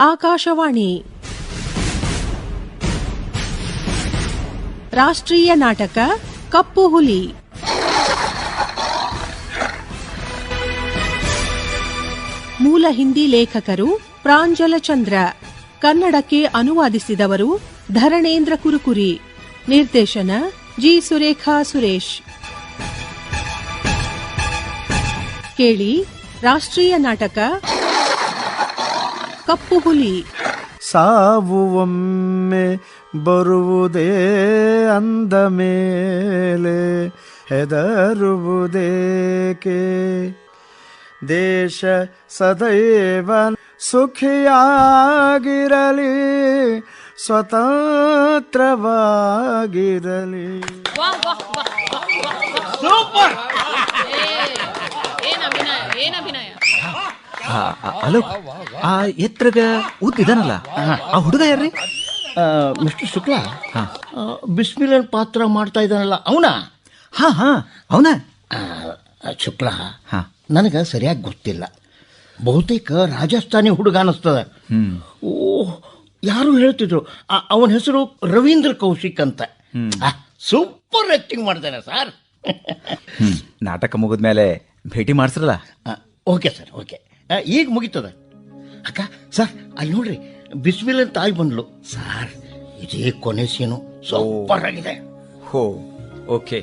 ಆಕಾಶವಾಣಿ. ರಾಷ್ಟ್ರೀಯ ನಾಟಕ ಕಪ್ಪು ಹುಲಿ. ಮೂಲ ಹಿಂದಿ ಲೇಖಕರು ಪ್ರಾಂಜಲ ಚಂದ್ರ. ಕನ್ನಡಕ್ಕೆ ಅನುವಾದಿಸಿದವರು ಧರಣೇಂದ್ರ ಕುರುಕುರಿ. ನಿರ್ದೇಶನ ಜಿ ಸುರೇಖಾ ಸುರೇಶ್. ಕೇಳಿ ರಾಷ್ಟ್ರೀಯ ನಾಟಕ ಕಪ್ಪು ಹುಲಿ. ಸಾವು ಒಮ್ಮೆ ಬರುವುದೇ ಅಂದ ಮೇಲೆ ಹೆದರುವುದೇಕೆ? ದೇಶ ಸದೈವ ಸುಖಿಯಾಗಿರಲಿ ಸ್ವತಂತ್ರವಾಗಿರಲಿ. ಏನ್ ಅಭಿನಯ ಏನ್ ಅಭಿನಯ? ಅಲೋ ಆ ಎತ್ರಗ ಉದ್ದಿದಾನಲ್ಲ ಆ ಹುಡುಗ ಯಾರ್ರಿ? ಮಿಸ್ಟರ್ ಶುಕ್ಲಾ ಬಿಸ್ಮಿಲನ್ ಪಾತ್ರ ಮಾಡ್ತಾ ಇದ್ದಾನಲ್ಲ ಅವನ? ಹಾ ಹಾ ಅವನ? ಶುಕ್ಲಾ ಹಾ. ನನಗೆ ಸರಿಯಾಗಿ ಗೊತ್ತಿಲ್ಲ. ಬಹುತೇಕ ರಾಜಸ್ಥಾನಿ ಹುಡುಗ ಅನಿಸ್ತದ. ಓ ಯಾರು ಹೇಳ್ತಿದ್ರು? ಅವನ ಹೆಸರು ರವೀಂದ್ರ ಕೌಶಿಕ್ ಅಂತ. ಸೂಪರ್ ಆಕ್ಟಿಂಗ್ ಮಾಡ್ತಾನೆ ಸರ್. ನಾಟಕ ಮುಗಿದ್ಮೇಲೆ ಭೇಟಿ ಮಾಡ್ಸ್ರಲ್ಲ? Okay sir okay. ಈಗ ಮುಗೀತದ? ಅಕ್ಕ ಸರ್ ಅಲ್ಲಿ ನೋಡ್ರಿ ಬಿಸ್ಮಿಲ್ ತಾಯಿ ಬಂದ್ಲು. ಸರ್ ಇದೇ ಕೊನೆ ಸೀನು. ಸೂಪರ್ ಆಗಿದೆ ಹೋ ಓಕೆ.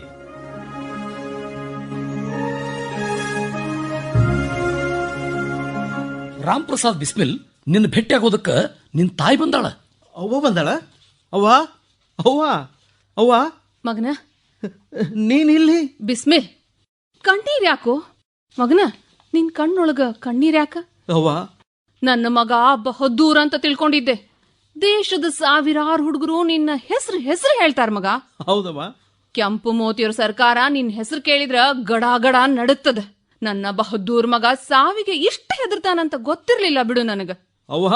ರಾಮ್ ಪ್ರಸಾದ್ ಬಿಸ್ಮಿಲ್ ನಿನ್ನ ಭೇಟಿ ಆಗೋದಕ್ಕ ನಿನ್ ತಾಯಿ ಬಂದಾಳ. ಅವ್ವ ಬಂದಾಳ? ಅವ್ವ? ಅವ್ವ? ಅವ್ವ? ಮಗನ? ಇಲ್ಲಿ? ಬಿಸ್ಮಿಲ್ ಕಂಠೀರ್ ಯಾಕೋ? ಮಗನ? ನಿನ್ ಕಣ್ಣೊಳಗ ಕಣ್ಣೀರ್ಯಾಕ ಅವ್ವ ನನ್ನ ಮಗ ಬಹದ್ದೂರ್ ಅಂತ ತಿಳ್ಕೊಂಡಿದ್ದೆ. ದೇಶದ ಸಾವಿರಾರು ಹುಡುಗರು ನಿನ್ನ ಹೆಸರು ಹೆಸರು ಹೇಳ್ತಾರ ಮಗ. ಹೌದವ್ವ. ಕೆಂಪು ಮೋತಿಯವ್ರ ಸರ್ಕಾರ ನಿನ್ ಹೆಸರು ಕೇಳಿದ್ರ ಗಡಾಗಡ ಗಡ ನಡುತ್ತದ. ನನ್ನ ಬಹದ್ದೂರ್ ಮಗ ಸಾವಿಗೆ ಇಷ್ಟ ಹೆದರ್ತಾನಂತ ಗೊತ್ತಿರ್ಲಿಲ್ಲ ಬಿಡು ನನಗ. ಅವ್ವ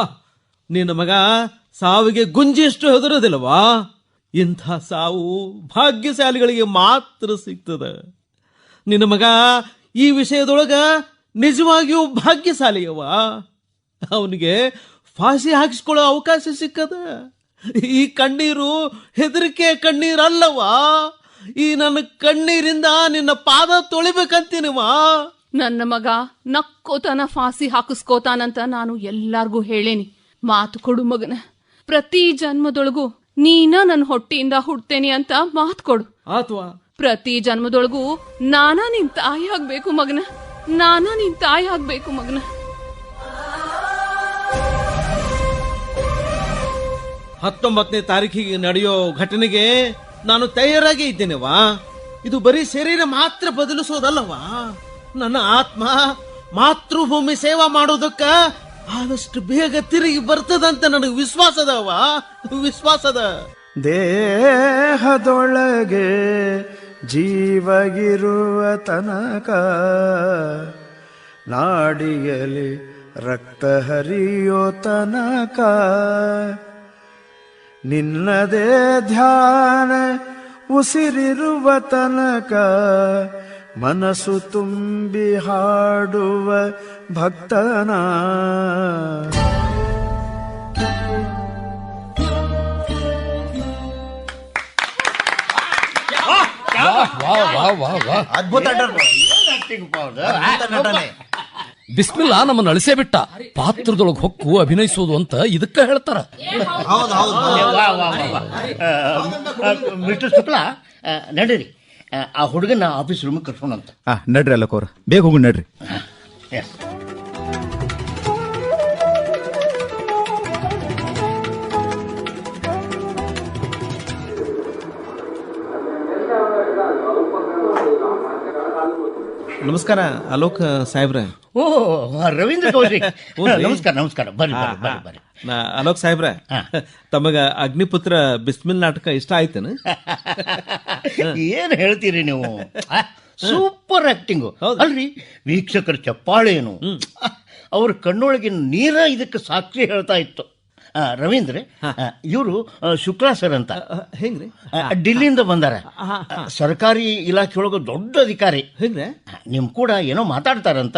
ನಿನ್ನ ಮಗ ಸಾವಿಗೆ ಗುಂಜಿಷ್ಟು ಹೆದರೋದಿಲ್ಲವಾ ಇಂಥ ಸಾವು ಭಾಗ್ಯಶಾಲಿಗಳಿಗೆ ಮಾತ್ರ ಸಿಗ್ತದ. ನಿನ್ನ ಮಗ ಈ ವಿಷಯದೊಳಗ ನಿಜವಾಗಿಯೂ ಭಾಗ್ಯಶಾಲಿಯವ? ಅವನಿಗೆ ಫಾಸಿ ಹಾಕಿಸ್ಕೊಳ್ಳೋ ಅವಕಾಶ ಸಿಕ್ಕದ? ಈ ಕಣ್ಣೀರು ಹೆದರಿಕೆ ಕಣ್ಣೀರಲ್ಲವ? ಈ ನನ್ನ ಕಣ್ಣೀರಿಂದ ನಿನ್ನ ಪಾದ ತೊಳಿಬೇಕಂತೀನಿವಾ? ನನ್ನ ಮಗ ನಕ್ಕೋತಾನ ಫಾಸಿ ಹಾಕಿಸ್ಕೋತಾನಂತ ನಾನು ಎಲ್ಲಾರ್ಗೂ ಹೇಳೇನಿ. ಮಾತು ಕೊಡು ಮಗನ. ಪ್ರತಿ ಜನ್ಮದೊಳಗೂ ನೀನ ನನ್ನ ಹೊಟ್ಟಿಯಿಂದ ಹುಡ್ತೇನೆ ಅಂತ ಮಾತು ಕೊಡು. ಆತ್ವಾ? ಪ್ರತಿ ಜನ್ಮದೊಳಗೂ ನಾನಾ ನಿನ್ ತಾಯಿ ಆಗ್ಬೇಕು ಮಗನ. ನಾನ ನಿನ್ ತಾಯಿ ಆಗ್ಬೇಕು ಮಗನ. ಹತ್ತೊಂಬತ್ತನೇ ತಾರೀಕಿಗೆ ನಡೆಯೋ ಘಟನೆಗೆ ನಾನು ತಯಾರಾಗಿ ಇದ್ದೇನೆವಾ ಇದು ಬರೀ ಶರೀರ ಮಾತ್ರ ಬದಲಿಸೋದಲ್ಲವಾ ನನ್ನ ಆತ್ಮ ಮಾತೃಭೂಮಿ ಸೇವಾ ಮಾಡೋದಕ್ಕ ಆದಷ್ಟು ಬೇಗ ತಿರುಗಿ ಬರ್ತದಂತ ನನಗೆ ವಿಶ್ವಾಸದವಾ ವಿಶ್ವಾಸದ. ದೇಹದೊಳಗೆ ಜೀವಗಿರುವ ತನಕ ನಾಡಿಯಲಿ ರಕ್ತ ಹರಿಯೋ ತನಕ. ನಿನ್ನದೇ ಧ್ಯಾನ ಉಸಿರಿರುವ ತನಕ ಮನಸ್ಸು ತುಂಬಿ ಹಾಡುವ ಭಕ್ತನ. ಅದ್ಭುತ ಬಿಸ್ಮಿಲ್ಲಾ ನಮ್ಮನ್ನ ಅಳಿಸೇ ಬಿಟ್ಟ. ಪಾತ್ರದೊಳಗೆ ಹೊಕ್ಕು ಅಭಿನಯಿಸೋದು ಅಂತ ಇದಕ್ಕ ಹೇಳ್ತಾರ. ಮಿಸ್ಟರ್ ಶುಕ್ಲಾ ಆ, ನಡೀರಿ. ಆ, ಹುಡುಗನ ಆಫೀಸ್ ರೂಮಿಗೆ ಕರ್ಕೊಂಡು ಅಂತ ನಡ್ರಿ ನಡ್ರಿ ಅಲ್ಲಕೋರ ಬೇಗ ಹೋಗಿ ನಡ್ರಿ. ಎಸ್ ನಮಸ್ಕಾರ ಅಲೋಕ್ ಸಾಹೇಬ್ರೆ. ಓ ರವೀಂದ್ರ ಕೌಶಿಕ್? ನಮಸ್ಕಾರ ನಮಸ್ಕಾರ. ಬರ್ರಿ ಬರ್ರಿ ನಾ- ಅಲೋಕ್ ಸಾಹೇಬ್ರ ತಮಗ ಅಗ್ನಿಪುತ್ರ ಬಿಸ್ಮಿಲ್ ನಾಟಕ ಇಷ್ಟ ಆಯ್ತೇನು? ಏನ್ ಹೇಳ್ತೀರಿ ನೀವು? Super acting. ಅಲ್ರಿ ವೀಕ್ಷಕರ ಚಪ್ಪಾಳೆ ಏನು ಅವ್ರ ಕಣ್ಣೊಳಗಿನ ನೀರ ಇದಕ್ಕೆ ಸಾಕ್ಷಿ ಹೇಳ್ತಾ ಇತ್ತು. ರವೀಂದ್ರ ಇವರು ಶುಕ್ಲಾ ಸರ್ ಅಂತ. ಹೆಂಗ್ರಿ? ಡಿಲ್ಲಿಯಿಂದ ಬಂದಾರ. ಸರ್ಕಾರಿ ಇಲಾಖೆ ಒಳಗ ದೊಡ್ಡ ಅಧಿಕಾರಿ. ಹೆಂಗ್ರೆ? ನಿಮ್ ಕೂಡ ಏನೋ ಮಾತಾಡ್ತಾರಂತ.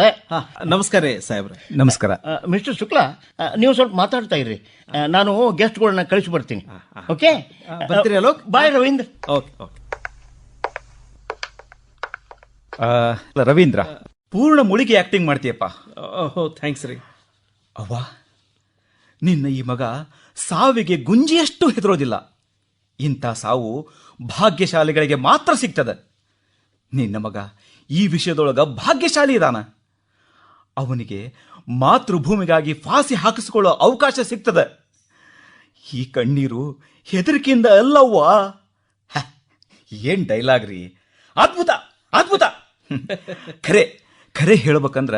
ನಮಸ್ಕಾರ ಸಾಹೇಬ್ರ. ನಮಸ್ಕಾರ. ಮಿಸ್ಟರ್ ಶುಕ್ಲಾ ನೀವು ಸ್ವಲ್ಪ ಮಾತಾಡ್ತಾ ಇರ್ರಿ. ನಾನು ಗೆಸ್ಟ್ಗಳನ್ನ ಕಳಿಸಿ ಬರ್ತೀನಿ. Okay? Bye Ravindra. Okay Ravindra ಪೂರ್ಣ ಮುಳುಗಿ ಆಕ್ಟಿಂಗ್ ಮಾಡ್ತೀಯಪ್ಪ. ಓಹ್ ಥ್ಯಾಂಕ್ಸ್ ರೀ. ಅವ್ವ. ನಿನ್ನ ಈ ಮಗ ಸಾವಿಗೆ ಗುಂಜಿಯಷ್ಟು ಹೆದರೋದಿಲ್ಲ. ಇಂಥ ಸಾವು ಭಾಗ್ಯಶಾಲಿಗಳಿಗೆ ಮಾತ್ರ ಸಿಗ್ತದೆ. ನಿನ್ನ ಮಗ ಈ ವಿಷಯದೊಳಗ ಭಾಗ್ಯಶಾಲಿ ಇದಾನ. ಅವನಿಗೆ ಮಾತೃಭೂಮಿಗಾಗಿ ಫಾಸಿ ಹಾಕಿಸಿಕೊಳ್ಳೋ ಅವಕಾಶ ಸಿಗ್ತದೆ. ಈ ಕಣ್ಣೀರು ಹೆದರಿಕೆಯಿಂದ ಅಲ್ಲವ್ವ. ಏನ್ ಡೈಲಾಗ್ ರೀ. ಅದ್ಭುತ ಅದ್ಭುತ. ಖರೆ ಖರೆ ಹೇಳ್ಬೇಕಂದ್ರ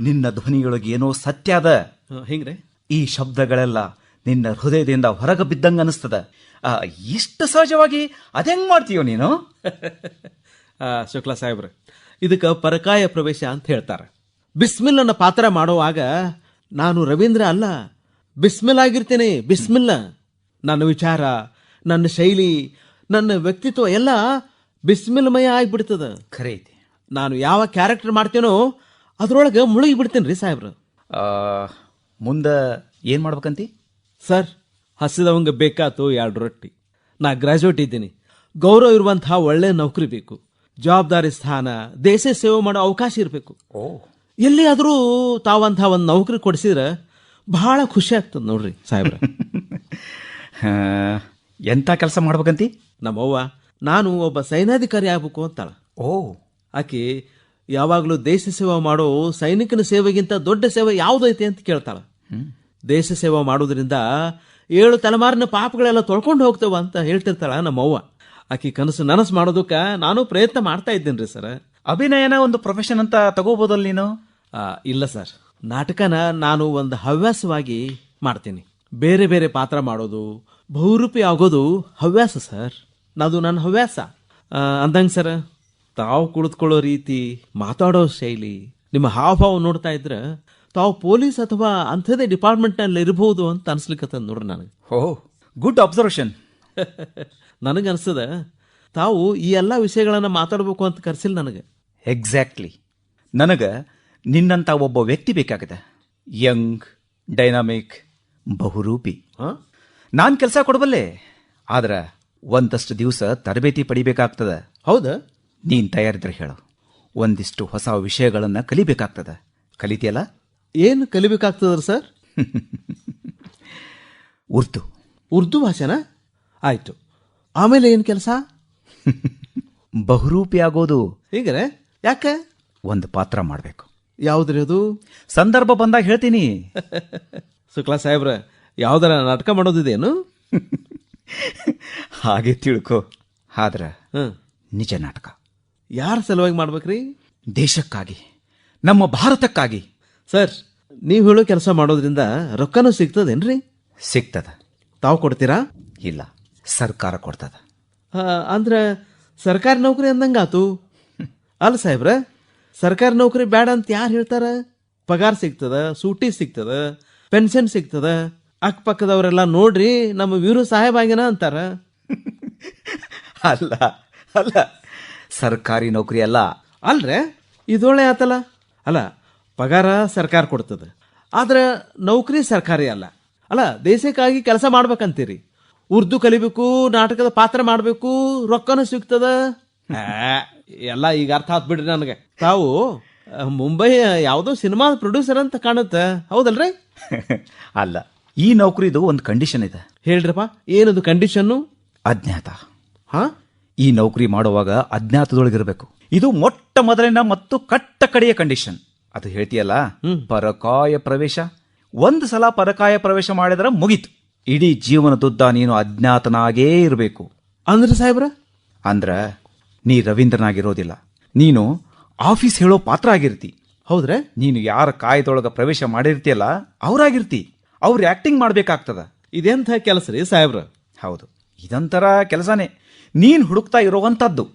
ನಿನ್ನ ಧ್ವನಿಯೊಳಗೆ ಏನೋ ಸತ್ಯ ಅದ. ಹೆಂಗ್ರೆ? ಈ ಶಬ್ದಗಳೆಲ್ಲ ನಿನ್ನ ಹೃದಯದಿಂದ ಹೊರಗೆ ಬಿದ್ದಂಗೆ ಅನಿಸ್ತದೆ ಇಷ್ಟು ಸಹಜವಾಗಿ ಅದೆಂಗ್ ಮಾಡ್ತೀಯೋ ನೀನು? ಶುಕ್ಲಾ ಸಾಹೇಬ್ರೆ ಇದಕ್ಕೆ ಪರಕಾಯ ಪ್ರವೇಶ ಅಂತ ಹೇಳ್ತಾರೆ. ಬಿಸ್ಮಿಲ್ಲನ್ನು ಪಾತ್ರ ಮಾಡುವಾಗ ನಾನು ರವೀಂದ್ರ ಅಲ್ಲ ಬಿಸ್ಮಿಲ್ ಆಗಿರ್ತೇನೆ ಬಿಸ್ಮಿಲ್ಲ. ನನ್ನ ವಿಚಾರ ನನ್ನ ಶೈಲಿ ನನ್ನ ವ್ಯಕ್ತಿತ್ವ ಎಲ್ಲ ಬಿಸ್ಮಿಲ್ಮಯ ಆಗಿಬಿಡ್ತದೆ. ಖರೆ ಐತಿ ನಾನು ಯಾವ ಕ್ಯಾರೆಕ್ಟರ್ ಮಾಡ್ತೇನೋ ಅದರೊಳಗೆ ಮುಳುಗಿ ಬಿಡ್ತೇನೆ ರೀ ಸಾಹೇಬ್ರು. ಮುಂದ ಏನ್ ಮಾಡ್ಬೇಕಂತಿ? ಸರ್ ಹಸಿದವಂಗೆ ಬೇಕಾತು ಎರಡು ರೊಟ್ಟಿ. ನಾ ಗ್ರಾಜುಯೇಟ್ ಇದ್ದೀನಿ. ಗೌರವ ಇರುವಂತಹ ಒಳ್ಳೆ ನೌಕರಿ ಬೇಕು. ಜವಾಬ್ದಾರಿ ಸ್ಥಾನ ದೇಶ ಸೇವೆ ಮಾಡೋ ಅವಕಾಶ ಇರಬೇಕು. ಎಲ್ಲಿಯಾದರೂ ತಾವಂತಹ ಒಂದು ನೌಕರಿ ಕೊಡಿಸಿದ್ರೆ ಬಹಳ ಖುಷಿ ಆಗ್ತದೆ ನೋಡ್ರಿ ಸಾಹೇಬ್ರ. ಎಂಥ ಎಂತ ಕೆಲಸ ಮಾಡ್ಬೇಕಂತಿ? ನಮ್ಮವ್ವ ನಾನು ಒಬ್ಬ ಸೈನ್ಯಾಧಿಕಾರಿ ಆಗ್ಬೇಕು ಅಂತಾಳ. ಓ. ಆಕೆ ಯಾವಾಗಲೂ ದೇಶ ಸೇವೆ ಮಾಡೋ ಸೈನಿಕನ ಸೇವೆಗಿಂತ ದೊಡ್ಡ ಸೇವೆ ಯಾವುದೈತೆ ಅಂತ ಕೇಳ್ತಾಳೆ. ದೇಶ ಸೇವೆ ಮಾಡೋದ್ರಿಂದ ಏಳು ತಲೆಮಾರಿನ ಪಾಪಗಳೆಲ್ಲ ತೊಳ್ಕೊಂಡು ಹೋಗ್ತೇವ ಅಂತ ಹೇಳ್ತಿರ್ತಾಳ ನಮ್ಮವ್ವ. ಆಕಿ ಕನಸು ನನಸು ಮಾಡೋದಕ್ಕೆ ನಾನು ಪ್ರಯತ್ನ ಮಾಡ್ತಾ ಇದ್ದೇನೆ ರೀ ಸರ್. ಅಭಿನಯನ ಒಂದು ಪ್ರೊಫೆಷನ್ ಅಂತ ತಗೋಬೋದಲ್ಲ ನೀನು? ಇಲ್ಲ ಸರ್. ನಾಟಕನ ನಾನು ಒಂದು ಹವ್ಯಾಸವಾಗಿ ಮಾಡ್ತೀನಿ. ಬೇರೆ ಬೇರೆ ಪಾತ್ರ ಮಾಡೋದು ಬಹುರೂಪಿ ಆಗೋದು ಹವ್ಯಾಸ ಸರ್. ಅದು ನನ್ನ ಹವ್ಯಾಸ. ಅಂದಂಗೆ ಸರ್ ತಾವು ಕುಳಿತುಕೊಳ್ಳೋ ರೀತಿ ಮಾತಾಡೋ ಶೈಲಿ ನಿಮ್ಮ ಹಾವಭಾವ ನೋಡ್ತಾ ಇದ್ರೆ ತಾವು ಪೊಲೀಸ್ ಅಥವಾ ಅಂಥದ್ದೇ ಡಿಪಾರ್ಟ್ಮೆಂಟ್ನಲ್ಲಿ ಇರಬಹುದು ಅಂತ ಅನ್ಸ್ಲಿಕ್ಕತ್ತದ ನೋಡ್ರಿ ನನಗೆ. ಓ ಗುಡ್ ಅಬ್ಸರ್ವೇಷನ್. ನನಗನ್ಸದ ತಾವು ಈ ಎಲ್ಲ ವಿಷಯಗಳನ್ನು ಮಾತಾಡಬೇಕು ಅಂತ ಕರೆಸಿಲ್ಲ ನನಗೆ. ಎಕ್ಸಾಕ್ಟ್ಲಿ ನನಗೆ ನಿನ್ನಂತ ಒಬ್ಬ ವ್ಯಕ್ತಿ ಬೇಕಾಗಿದೆ. ಯಂಗ್ ಡೈನಾಮಿಕ್ ಬಹುರೂಪಿ. ನಾನ್ ಕೆಲಸ ಕೊಡಬಲ್ಲೆ. ಆದ್ರೆ ಒಂದಷ್ಟು ದಿವಸ ತರಬೇತಿ ಪಡಿಬೇಕಾಗ್ತದೆ. ಹೌದಾ? ನೀನ್ ತಯಾರಿದ್ರೆ ಹೇಳು. ಒಂದಿಷ್ಟು ಹೊಸ ವಿಷಯಗಳನ್ನು ಕಲಿಬೇಕಾಗ್ತದೆ. ಕಲಿತಿಯಲ್ಲ? ಏನು ಕಲಿಬೇಕಾಗ್ತದ್ರ ಸರ್? ಉರ್ದು. ಉರ್ದು ಭಾಷೆನಾ? ಆಯ್ತು. ಆಮೇಲೆ ಏನು ಕೆಲಸ? ಬಹುರೂಪಿ ಆಗೋದು. ಹೀಗರೆ ಯಾಕೆ? ಒಂದು ಪಾತ್ರ ಮಾಡಬೇಕು. ಯಾವ್ದ್ರಿ ಅದು? ಸಂದರ್ಭ ಬಂದಾಗ ಹೇಳ್ತೀನಿ. ಶುಕ್ಲಾ ಸಾಹೇಬ್ರ ಯಾವ್ದಾರ ನಾಟಕ ಮಾಡೋದಿದೇನು? ಹಾಗೆ ತಿಳ್ಕೊ. ಆದ್ರ ನಿಜ ನಾಟಕ. ಯಾರ ಸಲುವಾಗಿ ಮಾಡ್ಬೇಕ್ರಿ? ದೇಶಕ್ಕಾಗಿ ನಮ್ಮ ಭಾರತಕ್ಕಾಗಿ. ಸರ್ ನೀವು ಹೇಳೋ ಕೆಲಸ ಮಾಡೋದ್ರಿಂದ ರೊಕ್ಕನೂ ಸಿಗ್ತದೇನ್ರಿ? ಸಿಗ್ತದ. ತಾವು ಕೊಡ್ತೀರಾ? ಇಲ್ಲ ಸರ್ಕಾರ ಕೊಡ್ತದ. ಅಂದ್ರ ಸರ್ಕಾರಿ ನೌಕರಿ ಅಂದಂಗಾತು ಅಲ್ಲ ಸಾಹೇಬ್ರ ಸರ್ಕಾರಿ ನೌಕರಿ ಬೇಡ ಅಂತ ಯಾರು ಹೇಳ್ತಾರ? ಪಗಾರ ಸಿಗ್ತದ ಸೂಟಿ ಸಿಗ್ತದ ಪೆನ್ಷನ್ ಸಿಗ್ತದ. ಅಕ್ಕಪಕ್ಕದವರೆಲ್ಲ ನೋಡ್ರಿ ನಮ್ಮ ವೀರು ಸಾಹೇಬ್ ಆಗ್ಯನ ಅಂತಾರ. ಅಲ್ಲ ಅಲ್ಲ. ಸರ್ಕಾರಿ ನೌಕರಿ ಅಲ್ಲ. ಅಲ್ರೆ? ಇದೊಳ್ಳೆ ಆತಲ್ಲ ಅಲ್ಲ ಪಗಾರ ಸರ್ಕಾರ ಕೊಡ್ತದೆ. ಆದ್ರೆ ನೌಕರಿ ಸರ್ಕಾರಿ ಅಲ್ಲ. ಅಲ್ಲ ದೇಶಕ್ಕಾಗಿ ಕೆಲಸ ಮಾಡ್ಬೇಕಂತೀರಿ. ಉರ್ದು ಕಲಿಬೇಕು ನಾಟಕದ ಪಾತ್ರ ಮಾಡಬೇಕು ರೊಕ್ಕನೂ ಸಿಗ್ತದ? ಎಲ್ಲ ಈಗ ಅರ್ಥ ಆತ್ ಬಿಡ್ರಿ ನನಗೆ. ತಾವು ಮುಂಬೈ ಯಾವುದೋ ಸಿನಿಮಾ ಪ್ರೊಡ್ಯೂಸರ್ ಅಂತ ಕಾಣುತ್ತೆ. ಹೌದಲ್ರಿ? ಅಲ್ಲ ಈ ನೌಕರಿದು ಒಂದು ಕಂಡೀಷನ್ ಇದೆ. ಹೇಳ್ರಪ್ಪ ಏನದು ಕಂಡೀಷನ್ನು ಅಜ್ಞಾತ. ಹಾ? ಈ ನೌಕರಿ ಮಾಡುವಾಗ ಅಜ್ಞಾತದೊಳಗಿರಬೇಕು. ಇದು ಮೊಟ್ಟ ಮೊದಲಿನ ಮತ್ತು ಕಟ್ಟ ಕಡೆಯ ಕಂಡೀಷನ್ ಅದು ಹೇಳ್ತೀಯಲ್ಲ ಪರಕಾಯ ಪ್ರವೇಶ. ಒಂದು ಸಲ ಪರಕಾಯ ಪ್ರವೇಶ ಮಾಡಿದ್ರೆ ಮುಗೀತು. ಇಡೀ ಜೀವನದುದ್ದ ನೀನು ಅಜ್ಞಾತನಾಗೇ ಇರಬೇಕು. ಅಂದ್ರೆ ಸಾಹೇಬ್ರ? ಅಂದ್ರ ನೀ ರವೀಂದ್ರನಾಗಿರೋದಿಲ್ಲ. ನೀನು ಆಫೀಸ್ ಹೇಳೋ ಪಾತ್ರ ಆಗಿರ್ತಿ. ಹೌದ್ರೆ? ನೀನು ಯಾರ ಕಾಯ್ದೊಳಗ ಪ್ರವೇಶ ಮಾಡಿರ್ತಿಯಲ್ಲ ಅವರಾಗಿರ್ತಿ. ಅವ್ರು ಆಕ್ಟಿಂಗ್ ಮಾಡ್ಬೇಕಾಗ್ತದ. ಇದೆಂಥ ಕೆಲಸ ರೀ ಸಾಹೇಬ್ರ? ಹೌದು. ಇದಂತರ ಕೆಲಸನೇ. ನೀನ್ ಹುಡುಕ್ತಾ ಇರುವಂತದ್ದು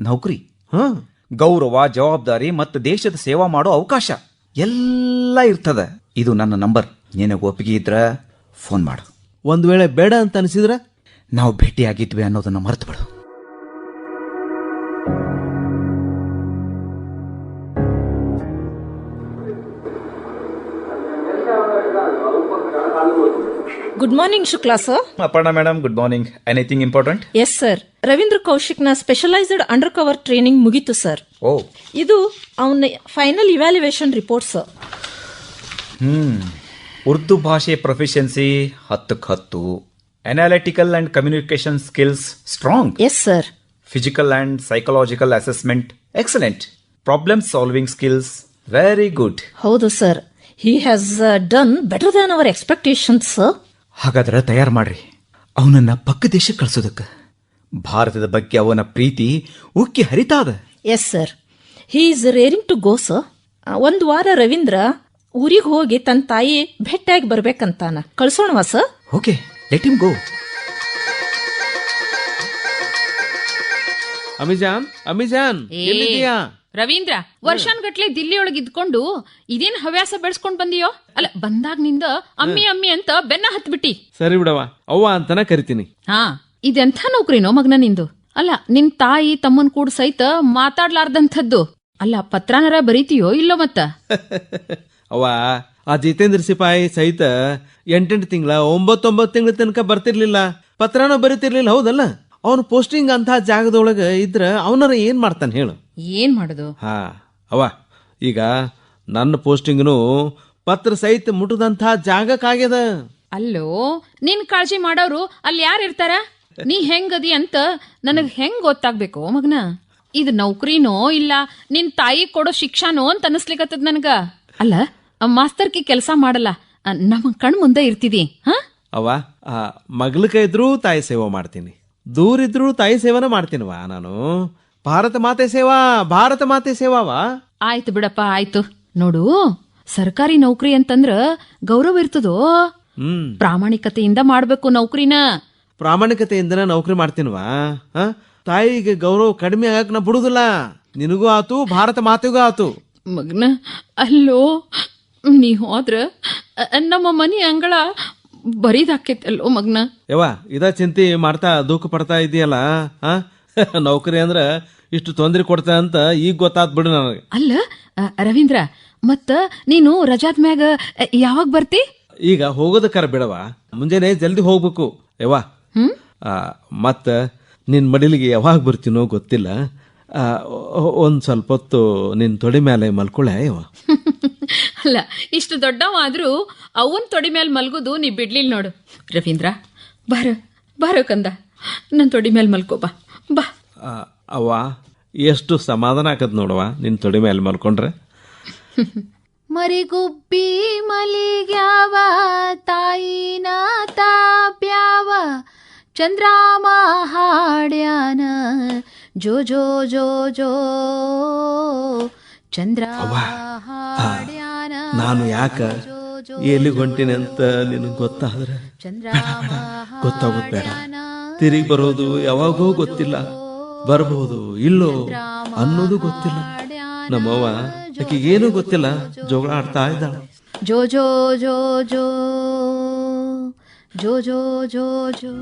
ನೌಕರಿ. ಹಾ. ಗೌರವ ಜವಾಬ್ದಾರಿ ಮತ್ತು ದೇಶದ ಸೇವಾ ಮಾಡೋ ಅವಕಾಶ ಎಲ್ಲ ಇರ್ತದ. ಇದು ನನ್ನ ನಂಬರ್. ನಿನಗೆ ಒಪ್ಪಿಗೆ ಇದ್ರ ಫೋನ್ ಮಾಡು. ಒಂದ್ ವೇಳೆ ಬೇಡ ಅಂತ ಅನಿಸಿದ್ರ? ನಾವು ಭೇಟಿಯಾಗಿದ್ವಿ ಅನ್ನೋದನ್ನ ಮರೆತು ಬಿಡು good morning Shukla sir Aparna madam good morning anything important yes sir Ravindra ಕೌಶಿಕ್ನ specialised under cover training ಮುಗೀತು ಸರ್ ಓ ಇದು ಅವನ final evaluation report sir hmm Urdu ಭಾಷೆ ಪ್ರೊಫಿಷಿಯನ್ಸಿ ಹತ್ತಕ್ಕೆ ಹತ್ತು analytical and communication skills strong yes sir physical and psychological assessment excellent problem solving skills very good ಹೌದು sir he has done better than our expectations sir ಹಾಗಾದ್ರೆ ತಯಾರು ಮಾಡ್ರಿ. ಅವನನ್ನ ಪಕ್ಕ ದೇಶಕ್ಕೆ ಕಳಿಸೋದಕ್ಕೆ. ಭಾರತದ ಬಗ್ಗೆ ಅವನ ಪ್ರೀತಿ ಉಕ್ಕಿ ಹರಿತಾದ yes sir he is raring to go sir ಒಂದು ವಾರ ರವೀಂದ್ರ ಊರಿಗೆ ಹೋಗಿ ತನ್ನ ತಾಯಿ ಭೇಟಿಯಾಗಿ ಬರ್ಬೇಕಂತಾನ. ಕಳ್ಸೋಣವಾ sir okay let him go ಅಮಿಜಾನ್ ಅಮಿಜಾನ್ ಎಲ್ಲಿದೀಯಾ ರವೀಂದ್ರ ವರ್ಷಾನ್ಗಟ್ಲೆ ದಿಲ್ಲಿ ಒಳಗೆ ಇದ್ಕೊಂಡು ಇದೇನ್ ಹವ್ಯಾಸ ಬೆಳೆಸ್ಕೊಂಡ್ ಬಂದಿಯೋ? ಅಲ್ಲ ಬಂದಾಗ್ನಿಂದ ಅಮ್ಮಿ ಅಮ್ಮಿ ಅಂತ ಬೆನ್ನ ಹತ್ಬಿಟ್ಟಿ. ಸರಿ ಬಿಡವ ಅವ್ವ ಅಂತನ ಕರಿತೀನಿ. ಹಾ ಇದೆಂಥ ನೌಕರಿನೋ ಮಗ್ನ ನಿಂದು? ಅಲ್ಲ ನಿನ್ ತಾಯಿ ತಮ್ಮನ್ ಕೂಡ ಸಹಿತ ಮಾತಾಡ್ಲಾರ್ದಂಥದ್ದು. ಅಲ್ಲ ಪತ್ರನರ ಬರೀತಿಯೋ ಇಲ್ಲೋ ಮತ್ತ? ಅವ್ವ ಆ ಜಿತೇಂದ್ರ ಸಿಪಾಯಿ ಸಹಿತ ಎಂಟೆಂಟು ತಿಂಗಳ ಒಂಬತ್ತೊಂಬತ್ತು ತಿಂಗಳ ತನಕ ಬರ್ತಿರ್ಲಿಲ್ಲ. ಪತ್ರನೂ ಬರೀತಿರ್ಲಿಲ್ಲ ಹೌದಲ್ಲ? ಅವನು ಪೋಸ್ಟಿಂಗ್ ಅಂತ ಜಾಗದೊಳಗ ಇದ್ರ ಅವನರ ಏನ್ ಮಾಡ್ತಾನೆ ಹೇಳು. ಏನ್ ಮಾಡುದು? ಹಾ ಅವ ಈಗ ನನ್ನ ಪೋಸ್ಟಿಂಗ್ನು ಪತ್ರ ಸಹಿತ ಮುಟ್ಟದಂಥ ಜಾಗಕ್ಕಾಗ್ಯದ. ಅಲ್ಲೋ ನಿನ್ ಕಾಳಜಿ ಮಾಡೋರು ಅಲ್ಲಿ ಯಾರು ಇರ್ತಾರ? ನೀ ಹೆಂಗದಿ ಅಂತ ನನಗ್ ಹೆಂಗ್ ಗೊತ್ತಾಗ್ಬೇಕು ಮಗ್ನ? ಇದು ನೌಕರಿನೋ ಇಲ್ಲ ನಿನ್ ತಾಯಿ ಕೊಡೋ ಶಿಕ್ಷಾನೋ ಅಂತ ಅನಿಸ್ಲಿಕತ್ತದ ನನಗ? ಅಲ್ಲ ಮಾಸ್ತರ್ಕಿ ಕೆಲಸ ಮಾಡಲ್ಲ ನಮ್ಮ ಕಣ್ ಮುಂದೆ ಇರ್ತಿದಿ ಹಾ? ಅವ ಮಗ್ಲಕ ಇದ್ರೂ ತಾಯಿ ಸೇವಾ ಮಾಡ್ತೀನಿ. ದೂರ ಇದ್ರೂ ತಾಯಿ ಸೇವನ ಮಾಡ್ತೀನವ ನಾನು. ಭಾರತ ಮಾತೆ ಸೇವಾ ಭಾರತ ಮಾತೆ ಸೇವಾವಾ? ಆಯ್ತು ಬಿಡಪ್ಪ ಆಯ್ತು. ನೋಡು ಸರ್ಕಾರಿ ನೌಕರಿ ಅಂತಂದ್ರ ಗೌರವ ಇರ್ತದೋ? ಪ್ರಾಮಾಣಿಕತೆಯಿಂದ ಮಾಡ್ಬೇಕು ನೌಕರಿನ. ಪ್ರಾಮಾಣಿಕತೆಯಿಂದ ನೌಕರಿ ಮಾಡ್ತೀನವಾ? ತಾಯಿಗೆ ಗೌರವ ಕಡಿಮೆ ಆಗಕ್ ನಾ ಬಿಡುದಿಲ್ಲ. ನಿನಗೂ ಆತು ಭಾರತ ಮಾತೆಗೂ ಆತು. ಮಗ್ನ ಅಲ್ಲೋ ನೀ ಹೋದ್ರ ನಮ್ಮ ಮನಿ ಅಂಗಳ ಬರೀದಾಕೈತಲ್ಲೋ ಮಗ್ನ. ಯವ್ವ ಇದ ಚಿಂತೆ ಮಾಡ್ತಾ ದುಃಖ ಪಡ್ತಾ ಇದೆಯಲ್ಲ ನೌಕರಿ ಅಂದ್ರ ಇಷ್ಟು ತೊಂದರೆ ಕೊಡ್ತಾ ಅಂತ ಈಗ ಗೊತ್ತಾತ್ ಬಿಡು ನನಗೆ. ಅಲ್ಲ ರವೀಂದ್ರ ಮತ್ತ ನೀನು ರಜಾದ್ ಮ್ಯಾಗ ಯಾವಾಗ ಬರ್ತಿ? ಈಗ ಹೋಗೋದಕ್ಕಾರ ಬಿಡವ ಮುಂಜಾನೆ ಜಲ್ದಿ ಹೋಗ್ಬೇಕು. ಯವ್ವ. ಆ, ಮತ್ತ ನಿನ್ ಮಡಿಲಿಗೆ ಯಾವಾಗ ಬರ್ತೀನೋ ಗೊತ್ತಿಲ್ಲ. ಒಂದ್ ಸ್ವಲ್ಪ ಹೊತ್ತು ನಿನ್ ತೊಡೆ ಮೇಲೆ ಮಲ್ಕೊಳ್ಳೆ ಯವ್ವ. ಅಲ್ಲ ಇಷ್ಟು ದೊಡ್ಡವಾದ್ರೂ ಅವನ್ ತೊಡಿ ಮೇಲೆ ಮಲ್ಗೋದು ನೀ ಬಿಡ್ಲಿಲ್ಲ ನೋಡು. ರವೀಂದ್ರ ಬಾರ ಬಾರ ಕಂದ. ನನ್ನ ತೊಡಿ ಮೇಲೆ ಮಲ್ಕೋ ಬಾ. ಅವ್ವ ಎಷ್ಟು ಸಮಾಧಾನ ಆಕತ್ ನೋಡವ ನಿನ್ ತೊಡೆ ಮೇಲೆ ಮಲ್ಕೊಂಡ್ರೆ. ಮರಿಗುಬ್ಬಿ ಮಲಿಗ್ಯಾವ ತಾಯಿನ ತಾಪ್ಯಾವ ಚಂದ್ರಾಮ ಹಾಡ್ಯಾನ ಜೋ ಜೋ ಜೋ ಜೋ ಚಂದ್ರ ಹಾಡ್ಯಾನ ನಾನು ಯಾಕ ಎಲ್ಲಿ ಅಂತ ನಿನಗೆ ಗೊತ್ತಾದ್ರೆ ಚಂದ್ರ ಗೊತ್ತಾಗುತ್ತೆ ಬೇಡ. ತಿರುಗಿ ಬರೋದು ಯಾವಾಗೋ ಗೊತ್ತಿಲ್ಲ. ಬರಬಹುದು ಇಲ್ಲೋ ಅನ್ನೋದು ಗೊತ್ತಿಲ್ಲ. ನಮ್ಮವ್ವ ಏನು ಗೊತ್ತಿಲ್ಲ. ಜೋಗಳ ಆಡ್ತಾ ಇದ್ದಾಳ. ಜೋ ಜೋ ಜೋ ಜೋ ಜೋ ಜೋ ಜೋ ಜೋ.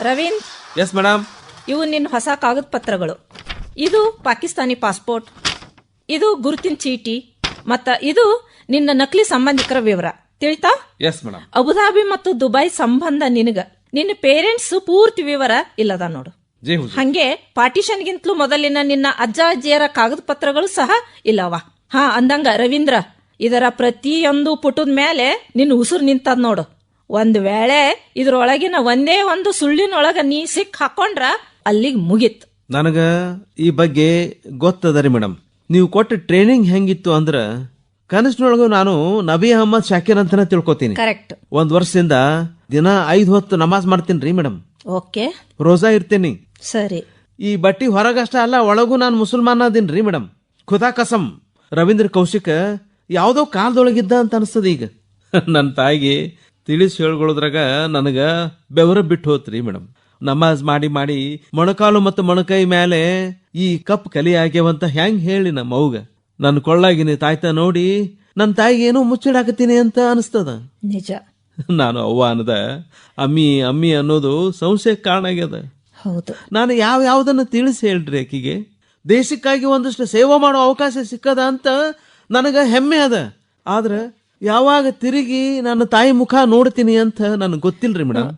ರವೀನ್ ಎಸ್ ಮೇಡಮ್ ಇವು ನಿನ್ನ ಹೊಸ ಕಾಗದ ಪತ್ರಗಳು ಇದು ಪಾಕಿಸ್ತಾನಿ ಪಾಸ್ಪೋರ್ಟ್. ಇದು ಗುರುತಿನ ಚೀಟಿ. ಮತ್ತ ಇದು ನಿನ್ನ ನಕಲಿ ಸಂಬಂಧಿಕರ ವಿವರ. ತಿಳಿತಾ? ಎಸ್ ಮೇಡಮ್ ಅಬುಧಾಬಿ ಮತ್ತು ದುಬೈ ಸಂಬಂಧ ನಿನಗ. ನಿನ್ನ ಪೇರೆಂಟ್ಸ್ ಪೂರ್ತಿ ವಿವರ ಇಲ್ಲದ ನೋಡು. ಹಂಗೆ ಹುಜೂರ್. ಹಂಗೆ ಪಾರ್ಟಿಷನ್ಗಿಂತಲೂ ಮೊದಲಿನ ನಿನ್ನ ಅಜ್ಜ ಅಜ್ಜಿಯರ ಕಾಗದ ಪತ್ರಗಳು ಸಹ ಇಲ್ಲವ. ಹಾ ಅಂದಂಗ ರವೀಂದ್ರ ಇದರ ಪ್ರತಿಯೊಂದು ಪುಟದ ಮೇಲೆ ನಿನ್ನ ಉಸಿರು ನಿಂತದ್ ನೋಡು. ಒಂದ್ ವೇಳೆ ಇದ್ರೊಳಗಿನ ಒಂದೇ ಒಂದು ಸುಳ್ಳಿನೊಳಗ ನೀ ಸಿಕ್ ಹಾಕೊಂಡ್ರ ಅಲ್ಲಿಗೆ ಮುಗಿತ್. ನನಗ ಈ ಬಗ್ಗೆ ಗೊತ್ತದ ರೀ ಮೇಡಮ್ ನೀವು ಕೊಟ್ಟ ಟ್ರೈನಿಂಗ್ ಹೆಂಗಿತ್ತು ಅಂದ್ರ ಕನಸಿನೊಳಗೂ ನಾನು ನಬಿ ಅಹಮದ್ ಶಾಕಿರ್ ಅಂತಾನೆ ತಿಳ್ಕೊತೀನಿ. ಕರೆಕ್ಟ್ ಒಂದ್ ವರ್ಷದಿಂದ ದಿನ ಐದ್ ಹೊತ್ತು ನಮಾಜ್ ಮಾಡ್ತೀನಿ ರೀ ಮೇಡಮ್ ಓಕೆ ರೋಜಾ ಇರ್ತೀನಿ. ಸರಿ. ಈ ಬಟ್ಟಿ ಹೊರಗಷ್ಟ ಅಲ್ಲ ಒಳಗೂ ನಾನು ಮುಸಲ್ಮಾನ ಅದೀನಿ ರೀ ಮೇಡಮ್ ಖುದಾ ಕಸಂ. ರವೀಂದ್ರ ಕೌಶಿಕ್ ಯಾವುದೋ ಕಾಲದೊಳಗಿದ್ದ ಅಂತ ಅನಿಸ್ತದ ಈಗ. ನನ್ನ ತಾಯಿಗೆ ತಿಳಿಸಿ ಹೇಳ್ಕೊಳ್ಳೋದ್ರಾಗ ನನಗ ಬೆವರ ಬಿಟ್ಟು ಹೋತ್ರಿ ಮೇಡಮ್ ನಮಾಜ್ ಮಾಡಿ ಮಾಡಿ ಮೊಣಕಾಲು ಮತ್ತು ಮೊಣಕೈ ಮೇಲೆ ಈ ಕಪ್ ಕಲಿ ಆಗ್ಯಾವಂತ ಹೆಂಗ್ ಹೇಳಿ ನಮ್ಮ ಅವಗ? ನನ್ನ ಕೊಳ್ಳಾಗಿನಿ ತಾಯ್ತ ನೋಡಿ ನನ್ನ ತಾಯಿಗೆ ಏನೋ ಮುಚ್ಚಿಡಾಕತ್ತೀನಿ ಅಂತ ಅನಿಸ್ತದ. ನಿಜ. ನಾನು ಅವ್ವ ಅನ್ನದ ಅಮ್ಮಿ ಅಮ್ಮಿ ಅನ್ನೋದು ಸಂಶಯಕ್ಕೆ ಕಾರಣ ಆಗ್ಯದ. ಹೌದು. ನಾನು ಯಾವ ಯಾವ್ದನ್ನ ತಿಳಿಸಿ ಹೇಳ್ರಿ ಆಕಿಗೆ? ದೇಶಕ್ಕಾಗಿ ಒಂದಷ್ಟು ಸೇವಾ ಮಾಡೋ ಅವಕಾಶ ಸಿಕ್ಕದ ಅಂತ ನನಗ ಹೆಮ್ಮೆ ಅದ. ಆದ್ರ ಯಾವಾಗ ತಿರುಗಿ ನನ್ನ ತಾಯಿ ಮುಖ ನೋಡ್ತೀನಿ ಅಂತ ನನಗೆ ಗೊತ್ತಿಲ್ರಿ ಮೇಡಮ್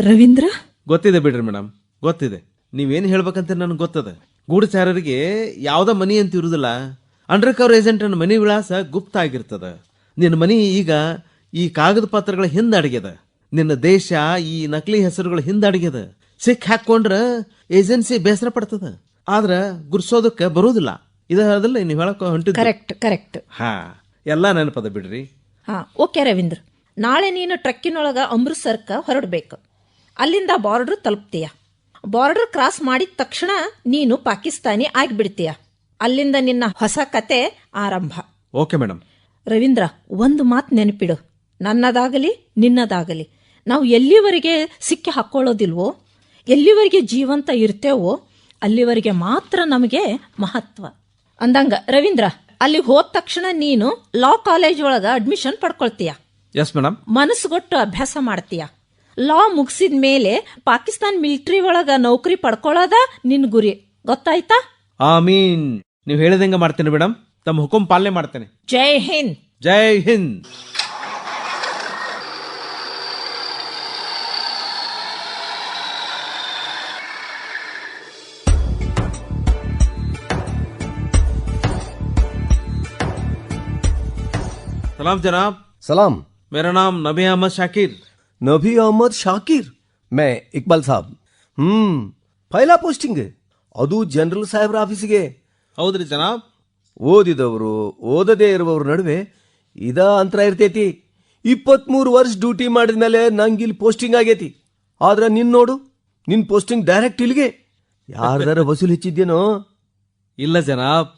ರವೀಂದ್ರ? ಗೊತ್ತಿದೆ ಬಿಡ್ರಿ ಮೇಡಮ್ ಗೊತ್ತಿದೆ. ನೀವೇನು ಹೇಳ್ಬೇಕಂತ ನನಗೆ ಗೊತ್ತದ. ಗೂಢಚಾರರಿಗೆ ಯಾವ್ದ ಮನಿ ಅಂತ ಇರುದಿಲ್ಲ. ಅಂಡರ್ ಕವರ್ ಏಜೆಂಟನ ಮನಿ ವಿಳಾಸ ಗುಪ್ತ ಆಗಿರ್ತದ. ನಿನ್ನ ಮನಿ ಈಗ ಈ ಕಾಗದ ಪತ್ರಗಳ ಹಿಂದೆ ಅಡಗ್ಯದ. ನಿನ್ನ ದೇಶ ಈ ನಕಲಿ ಹೆಸರುಗಳ ಹಿಂದೆ ಅಡಗ್ಯದ. ಸಿಕ್ ಹಾಕೊಂಡ್ರ ಏಜೆನ್ಸಿ ಬೇಸರ ಪಡ್ತದ. ಆದ್ರ ಗುರ್ಸೋದಕ್ಕೆ ಬರೋದಿಲ್ಲ. ಇದಲ್ಲ ನೀವು ಹೇಳಕ್ ಹೊಂಟಿದ್ರೆ ಕರೆಕ್ಟ್ ಕರೆಕ್ಟ್ ಹಾ. ಎಲ್ಲ ನೆನಪದ ಬಿಡ್ರಿ. ಹಾ ಓಕೆ ರವೀಂದ್ರ. ನಾಳೆ ನೀನು ಟ್ರಕ್ಕಿನೊಳಗ ಅಮೃತ್ಸರ್ಕ ಹೊರಡ್ಬೇಕು. ಅಲ್ಲಿಂದ ಬಾರ್ಡರ್ ತಲುಪ್ತೀಯ. ಬಾರ್ಡರ್ ಕ್ರಾಸ್ ಮಾಡಿದ ತಕ್ಷಣ ನೀನು ಪಾಕಿಸ್ತಾನಿ ಆಗಿಬಿಡ್ತೀಯ. ಅಲ್ಲಿಂದ ನಿನ್ನ ಹೊಸ ಕತೆ ಆರಂಭ. ಓಕೆ ಮೇಡಮ್ ರವೀಂದ್ರ ಒಂದು ಮಾತು ನೆನಪಿಡು. ನನ್ನದಾಗಲಿ ನಿನ್ನದಾಗಲಿ. ನಾವು ಎಲ್ಲಿವರೆಗೆ ಸಿಕ್ಕಿ ಹಾಕ್ಕೊಳ್ಳೋದಿಲ್ವೋ ಎಲ್ಲಿವರೆಗೆ ಜೀವಂತ ಇರ್ತೇವೋ ಅಲ್ಲಿವರೆಗೆ ಮಾತ್ರ ನಮಗೆ ಮಹತ್ವ. ಅಂದಂಗ ರವೀಂದ್ರ ಅಲ್ಲಿ ಹೋದ ತಕ್ಷಣ ನೀನು ಲಾ ಕಾಲೇಜ್ ಒಳಗ ಅಡ್ಮಿಷನ್ ಪಡ್ಕೊಳ್ತೀಯ. ಎಸ್ ಮೇಡಮ್ ಮನಸ್ಸುಗೊಟ್ಟು ಅಭ್ಯಾಸ ಮಾಡ್ತೀಯ. ಲಾ ಮುಗಿಸಿದ ಮೇಲೆ ಪಾಕಿಸ್ತಾನ್ ಮಿಲಿಟರಿ ಒಳಗ ನೌಕರಿ ಪಡ್ಕೊಳ್ಳೋದ ನಿನ್ ಗುರಿ. ಗೊತ್ತಾಯ್ತಾ? ಮೀನ್ ನೀವು ಹೇಳಿದಂಗೆ ಮಾಡ್ತೇನೆ ಮೇಡಮ್ ತಮ್ಮ ಹುಕುಂ ಪಾಲನೆ ಮಾಡ್ತೇನೆ. ಜೈ ಹಿಂದ್. ಜೈ ಹಿಂದ್. सलाम जनाब सलाम मेरा नाम नबी अहमद शाकिर नबी अहमद ಶಾಕೀರ್ ಮೇ ಇಕ್ಬಾಲ್ ಸಾಬ್ ಹ್ಮ್ ಫೈಲಾ ಪೋಸ್ಟಿಂಗ್ ಅದು ಜನರಲ್ ಸಾಹೇಬ್ರ ಆಫೀಸಿಗೆ ಹೌದ್ರಿ ಜನಾಬ್ ಓದಿದವರು ಓದದೇ ಇರುವವ್ರ ನಡುವೆ ಇದ ಅಂತರ ಇರ್ತೈತಿ ಇಪ್ಪತ್ಮೂರು ವರ್ಷ ಡ್ಯೂಟಿ ಮಾಡಿದ್ಮೇಲೆ ನಂಗೆ ಇಲ್ಲಿ ಪೋಸ್ಟಿಂಗ್ ಆಗೈತಿ ಆದ್ರೆ ನಿನ್ ನೋಡು ನಿನ್ ಪೋಸ್ಟಿಂಗ್ ಡೈರೆಕ್ಟ್ ಇಲ್ಲಿಗೆ ಯಾರ್ದಾರ ವಸೂಲ್ ಹೆಚ್ಚಿದ್ಯೇನೋ ಇಲ್ಲ ಜನಾಬ್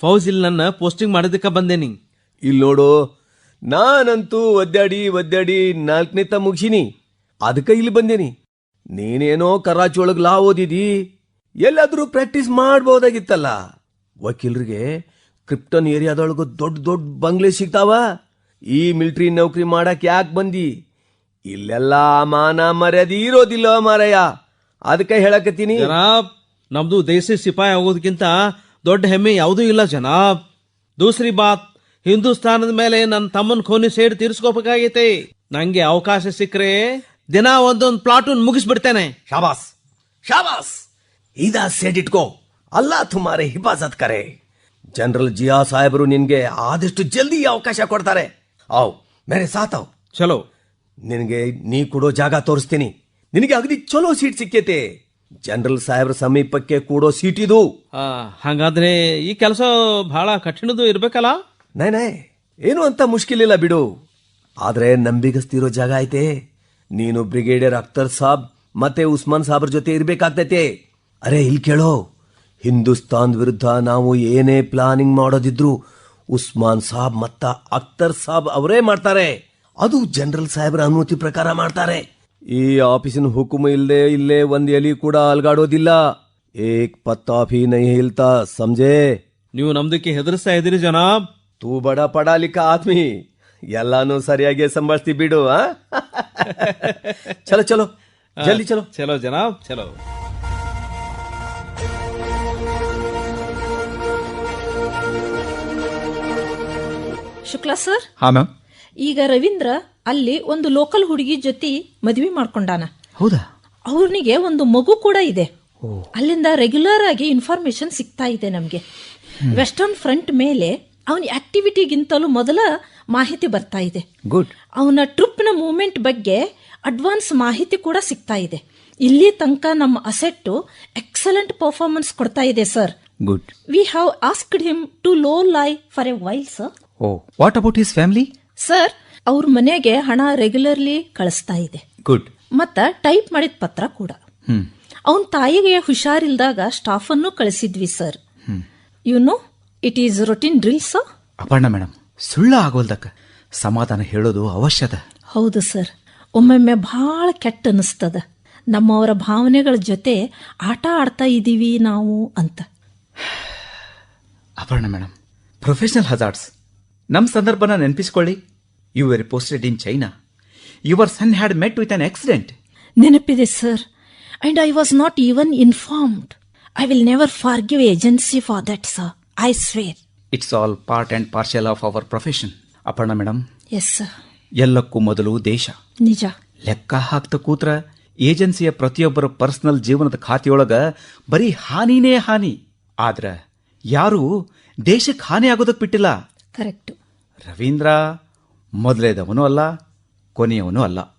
ಫೌಜ್ ಇಲ್ಲಿ ನನ್ನ ಪೋಸ್ಟಿಂಗ್ ಮಾಡೋದಕ್ಕೆ ಬಂದೇನಿ ಇಲ್ಲಿ ನೋಡು, ನಾನಂತೂ ಒದ್ದಾಡಿ ಒದ್ದಾಡಿ ನಾಲ್ಕನೇ ತ ಮುಗಿಸಿನಿ. ಅದಕ್ಕೆ ಇಲ್ಲಿ ಬಂದೇನಿ. ನೀನೇನೋ ಕರಾಚಿ ಒಳಗೆ ಲಾ ಓದಿದಿ. ಎಲ್ಲಾದರೂ ಪ್ರಾಕ್ಟೀಸ್ ಮಾಡ್ಬೋದಾಗಿತ್ತಲ್ಲ. ವಕೀಲರಿಗೆ ಕ್ರಿಪ್ಟನ್ ಏರಿಯಾದೊಳಗೆ ದೊಡ್ಡ ದೊಡ್ಡ ಬಂಗ್ಲೆ ಸಿಗ್ತಾವ. ಈ ಮಿಲಿಟರಿ ನೌಕರಿ ಮಾಡಕ್ ಯಾಕೆ ಬಂದಿ? ಇಲ್ಲೆಲ್ಲ ಮಾನ ಮರ್ಯಾದೆ ಇರೋದಿಲ್ಲ ಮಾರಯ್ಯ ಅದಕ್ಕೆ ಹೇಳಕತ್ತೀನಿ. ಜನಾಬ್, ನಮ್ದು ದೇಸಿ ಸಿಪಾಯಿ ಆಗೋದಕ್ಕಿಂತ ದೊಡ್ಡ ಹೆಮ್ಮೆ ಯಾವುದೂ ಇಲ್ಲ ಜನಾಬ್. ದೂಸರಿ ಬಾತ್. ಹಿಂದೂಸ್ತಾನದ ಮೇಲೆ ನನ್ನ ತಮ್ಮನ ಖೋನಿ ಸೇಡ್ ತೀರ್ಸ್ಕೋಬೇಕಾಗೈತೆ. ನಂಗೆ ಅವಕಾಶ ಸಿಕ್ಕರೆ ದಿನ ಒಂದೊಂದು ಪ್ಲಾಟೂನ್ ಮುಗಿಸ್ಬಿಡ್ತೇನೆ. ಶಾಬಾಸ್ ಶಾಬಾಸ್! ಇದಾ ಸೇಡ್ ಇಟ್ಕೋ. ಅಲ್ಲಾ ತುಮಾರೆ ಹಿಫಾಜತ್ ಕರೆ. ಜನರಲ್ ಜಿಯಾ ಸಾಹೇಬರು ನಿನ್ಗೆ ಆದಷ್ಟು ಜಲ್ದಿ ಅವಕಾಶ ಕೊಡ್ತಾರೆ. ಆವ್ ಮೇರೆ ಸಾತಾವ್ ಚಲೋ. ನಿನಗೆ ನೀ ಕೊಡೋ ಜಾಗ ತೋರಿಸ್ತೀನಿ. ನಿನಗೆ ಅಗದಿ ಚಲೋ ಸೀಟ್ ಸಿಕ್ಕೇತೆ. ಜನರಲ್ ಸಾಹೇಬ್ರ ಸಮೀಪಕ್ಕೆ ಕೂಡೋ ಸೀಟ್ ಇದು. ಆ, ಹಾಗಾದ್ರೆ ಈ ಕೆಲಸ ಬಹಳ ಕಠಿಣದು ಇರ್ಬೇಕಲ್ಲ? ನೈ ನೈ, ಏನು ಅಂತ ಮುಷ್ಕಿಲಿಲ್ಲ ಬಿಡು. ಆದ್ರೆ ನಂಬಿಗಸ್ತಿರೋ ಜಾಗ ಐತೆ. ನೀನು ಬ್ರಿಗೇಡಿಯರ್ ಅಖ್ತರ್ ಸಾಬ್ ಮತ್ತೆ ಉಸ್ಮಾನ್ ಸಾಬ್ರ ಜೊತೆ ಇರ್ಬೇಕಾಗ್ತೈತೆ. ಅರೆ, ಇಲ್ಲಿ ಕೇಳೋ. ಹಿಂದೂಸ್ತಾನ್ ವಿರುದ್ಧ ನಾವು ಏನೇ ಪ್ಲಾನಿಂಗ್ ಮಾಡೋದಿದ್ರು ಉಸ್ಮಾನ್ ಸಾಬ್ ಮತ್ತ ಅಖ್ತರ್ ಸಾಬ್ ಅವರೇ ಮಾಡ್ತಾರೆ. ಅದು ಜನರಲ್ ಸಾಹೇಬ್ರ ಅನುಮತಿ ಪ್ರಕಾರ ಮಾಡ್ತಾರೆ. ಈ ಆಫೀಸಿನ ಹುಕುಮ ಇಲ್ಲದೆ ಇಲ್ಲೇ ಒಂದ್ ಎಲಿ ಕೂಡ ಅಲ್ಗಾಡೋದಿಲ್ಲ. ಏಕ್ ಪತ್ತಾಫಿ ನೈ ಹಿಲ್ತಾ ಸಂಜೆ ನೀವು ನಮ್ದಕ್ಕೆ ಹೆದರ್ಸ್ತಾ ಇದ್ದೀರಿ ಜನಾಬ್. ತೂ ಬಡ ಪಡಾಲಿಕ ಆದ್ಮಿ. ಎಲ್ಲಾನು ಸರಿಯಾಗಿ ಸಂಭಾಳಿಸ್ತಿ ಬಿಡು ಆ? ಚಲೋ ಚಲೋ. ಜಲ್ದಿ ಚಲೋ. ಚಲೋ ಜನಾಬ್ ಚಲೋ. ಶುಕ್ಲಾ ಸರ್? ಹಾ ಮ್ಯಾಮ್ ಈಗ ರವೀಂದ್ರ ಅಲ್ಲಿ ಒಂದು ಲೋಕಲ್ ಹುಡುಗಿ ಜೊತೆ ಮದುವೆ ಮಾಡ್ಕೊಂಡಾನ. ಹೌದಾ? ಅವ್ರಿಗೆ ಒಂದು ಮಗು ಕೂಡ ಇದೆ. ಅಲ್ಲಿಂದ ರೆಗ್ಯುಲರ್ ಆಗಿ ಇನ್ಫಾರ್ಮೇಶನ್ ಸಿಗ್ತಾ ಇದೆ ನಮಗೆ. ವೆಸ್ಟರ್ನ್ ಫ್ರಂಟ್ ಮೇಲೆ ಅವನ ಆಕ್ಟಿವಿಟಿಗಿಂತಲೂ ಮೊದಲ ಮಾಹಿತಿ ಬರ್ತಾ ಇದೆ. ಗುಡ್ ಅವನ ಟ್ರಿಪ್ನ ಮೂವ್ಮೆಂಟ್ ಬಗ್ಗೆ ಅಡ್ವಾನ್ಸ್ ಮಾಹಿತಿ ಕೂಡ ಸಿಗ್ತಾ ಇದೆ. ಇಲ್ಲಿ ತನಕ ನಮ್ಮ ಅಸೆಟ್ಟು ಎಕ್ಸಲೆಂಟ್ ಪರ್ಫಾರ್ಮೆನ್ಸ್ ಕೊಡ್ತಾ ಇದೆ sir good we have asked him to low lie for a while sir oh what about his family sir ಅವ್ರ ಮನೆಗೆ ಹಣ ರೆಗ್ಯುಲರ್ಲಿ ಕಳಿಸ್ತಾ ಇದೆ. ಗುಡ್ ಮತ್ತ ಟೈಪ್ ಮಾಡಿದ ಪತ್ರ ಕೂಡ. ಅವನ ತಾಯಿಗೆ ಹುಷಾರಿಲ್ದಾಗ ಸ್ಟಾಫ್ ಅನ್ನು ಕಳಿಸಿದ್ವಿ sir you know it is routine drill sir Aparna madam ಸುಳ್ಳ ಆಗೋಲ್ದಕ್ಕ ಸಮಾಧಾನ ಹೇಳೋದು ಅವಶ್ಯದ ಹೌದು ಸರ್ ಒಮ್ಮೊಮ್ಮೆ ಭಾಳ ಕೆಟ್ಟ ಅನಿಸ್ತದ. ನಮ್ಮವರ ಭಾವನೆಗಳ ಜೊತೆ ಆಟ ಆಡ್ತಾ ಇದ್ದೀವಿ ನಾವು ಅಂತ. ಅಪರ್ಣ ಮೇಡಮ್ ಪ್ರೊಫೆಷನಲ್ ಹಜಾರ್ಡ್ಸ್ ನಮ್ಮ ಸಂದರ್ಭನ ನೆನಪಿಸ್ಕೊಳ್ಳಿ. You very posted in China your son had met with an accident ನೆನಪಿದೆ sir and I was not even informed I will never forgive agency for that sir I swear it's all part and parcel of our profession Aparna madam yes ಎಲ್ಲಕ್ಕೂ ಮೊದಲು ದೇಶ. ನಿಜ. ಲೆಕ್ಕ ಹಾಕ್ತ ಕೂತ್ರ ಏಜೆನ್ಸಿಯ ಪ್ರತಿಯೊಬ್ಬರ personal ಜೀವನದ ಖಾತೆಯೊಳಗ ಬರೀ ಹಾನಿನೇ ಹಾನಿ. ಆದ್ರ ಯಾರು ದೇಶಕ್ಕೆ ಹಾನಿ ಆಗೋದಕ್ಕೆ ಬಿಟ್ಟಿಲ್ಲ. ಕರೆಕ್ಟ್ ರವೀಂದ್ರ ಮೊದಲೇದವನೂ ಅಲ್ಲ ಕೊನೆಯವನೂ ಅಲ್ಲ.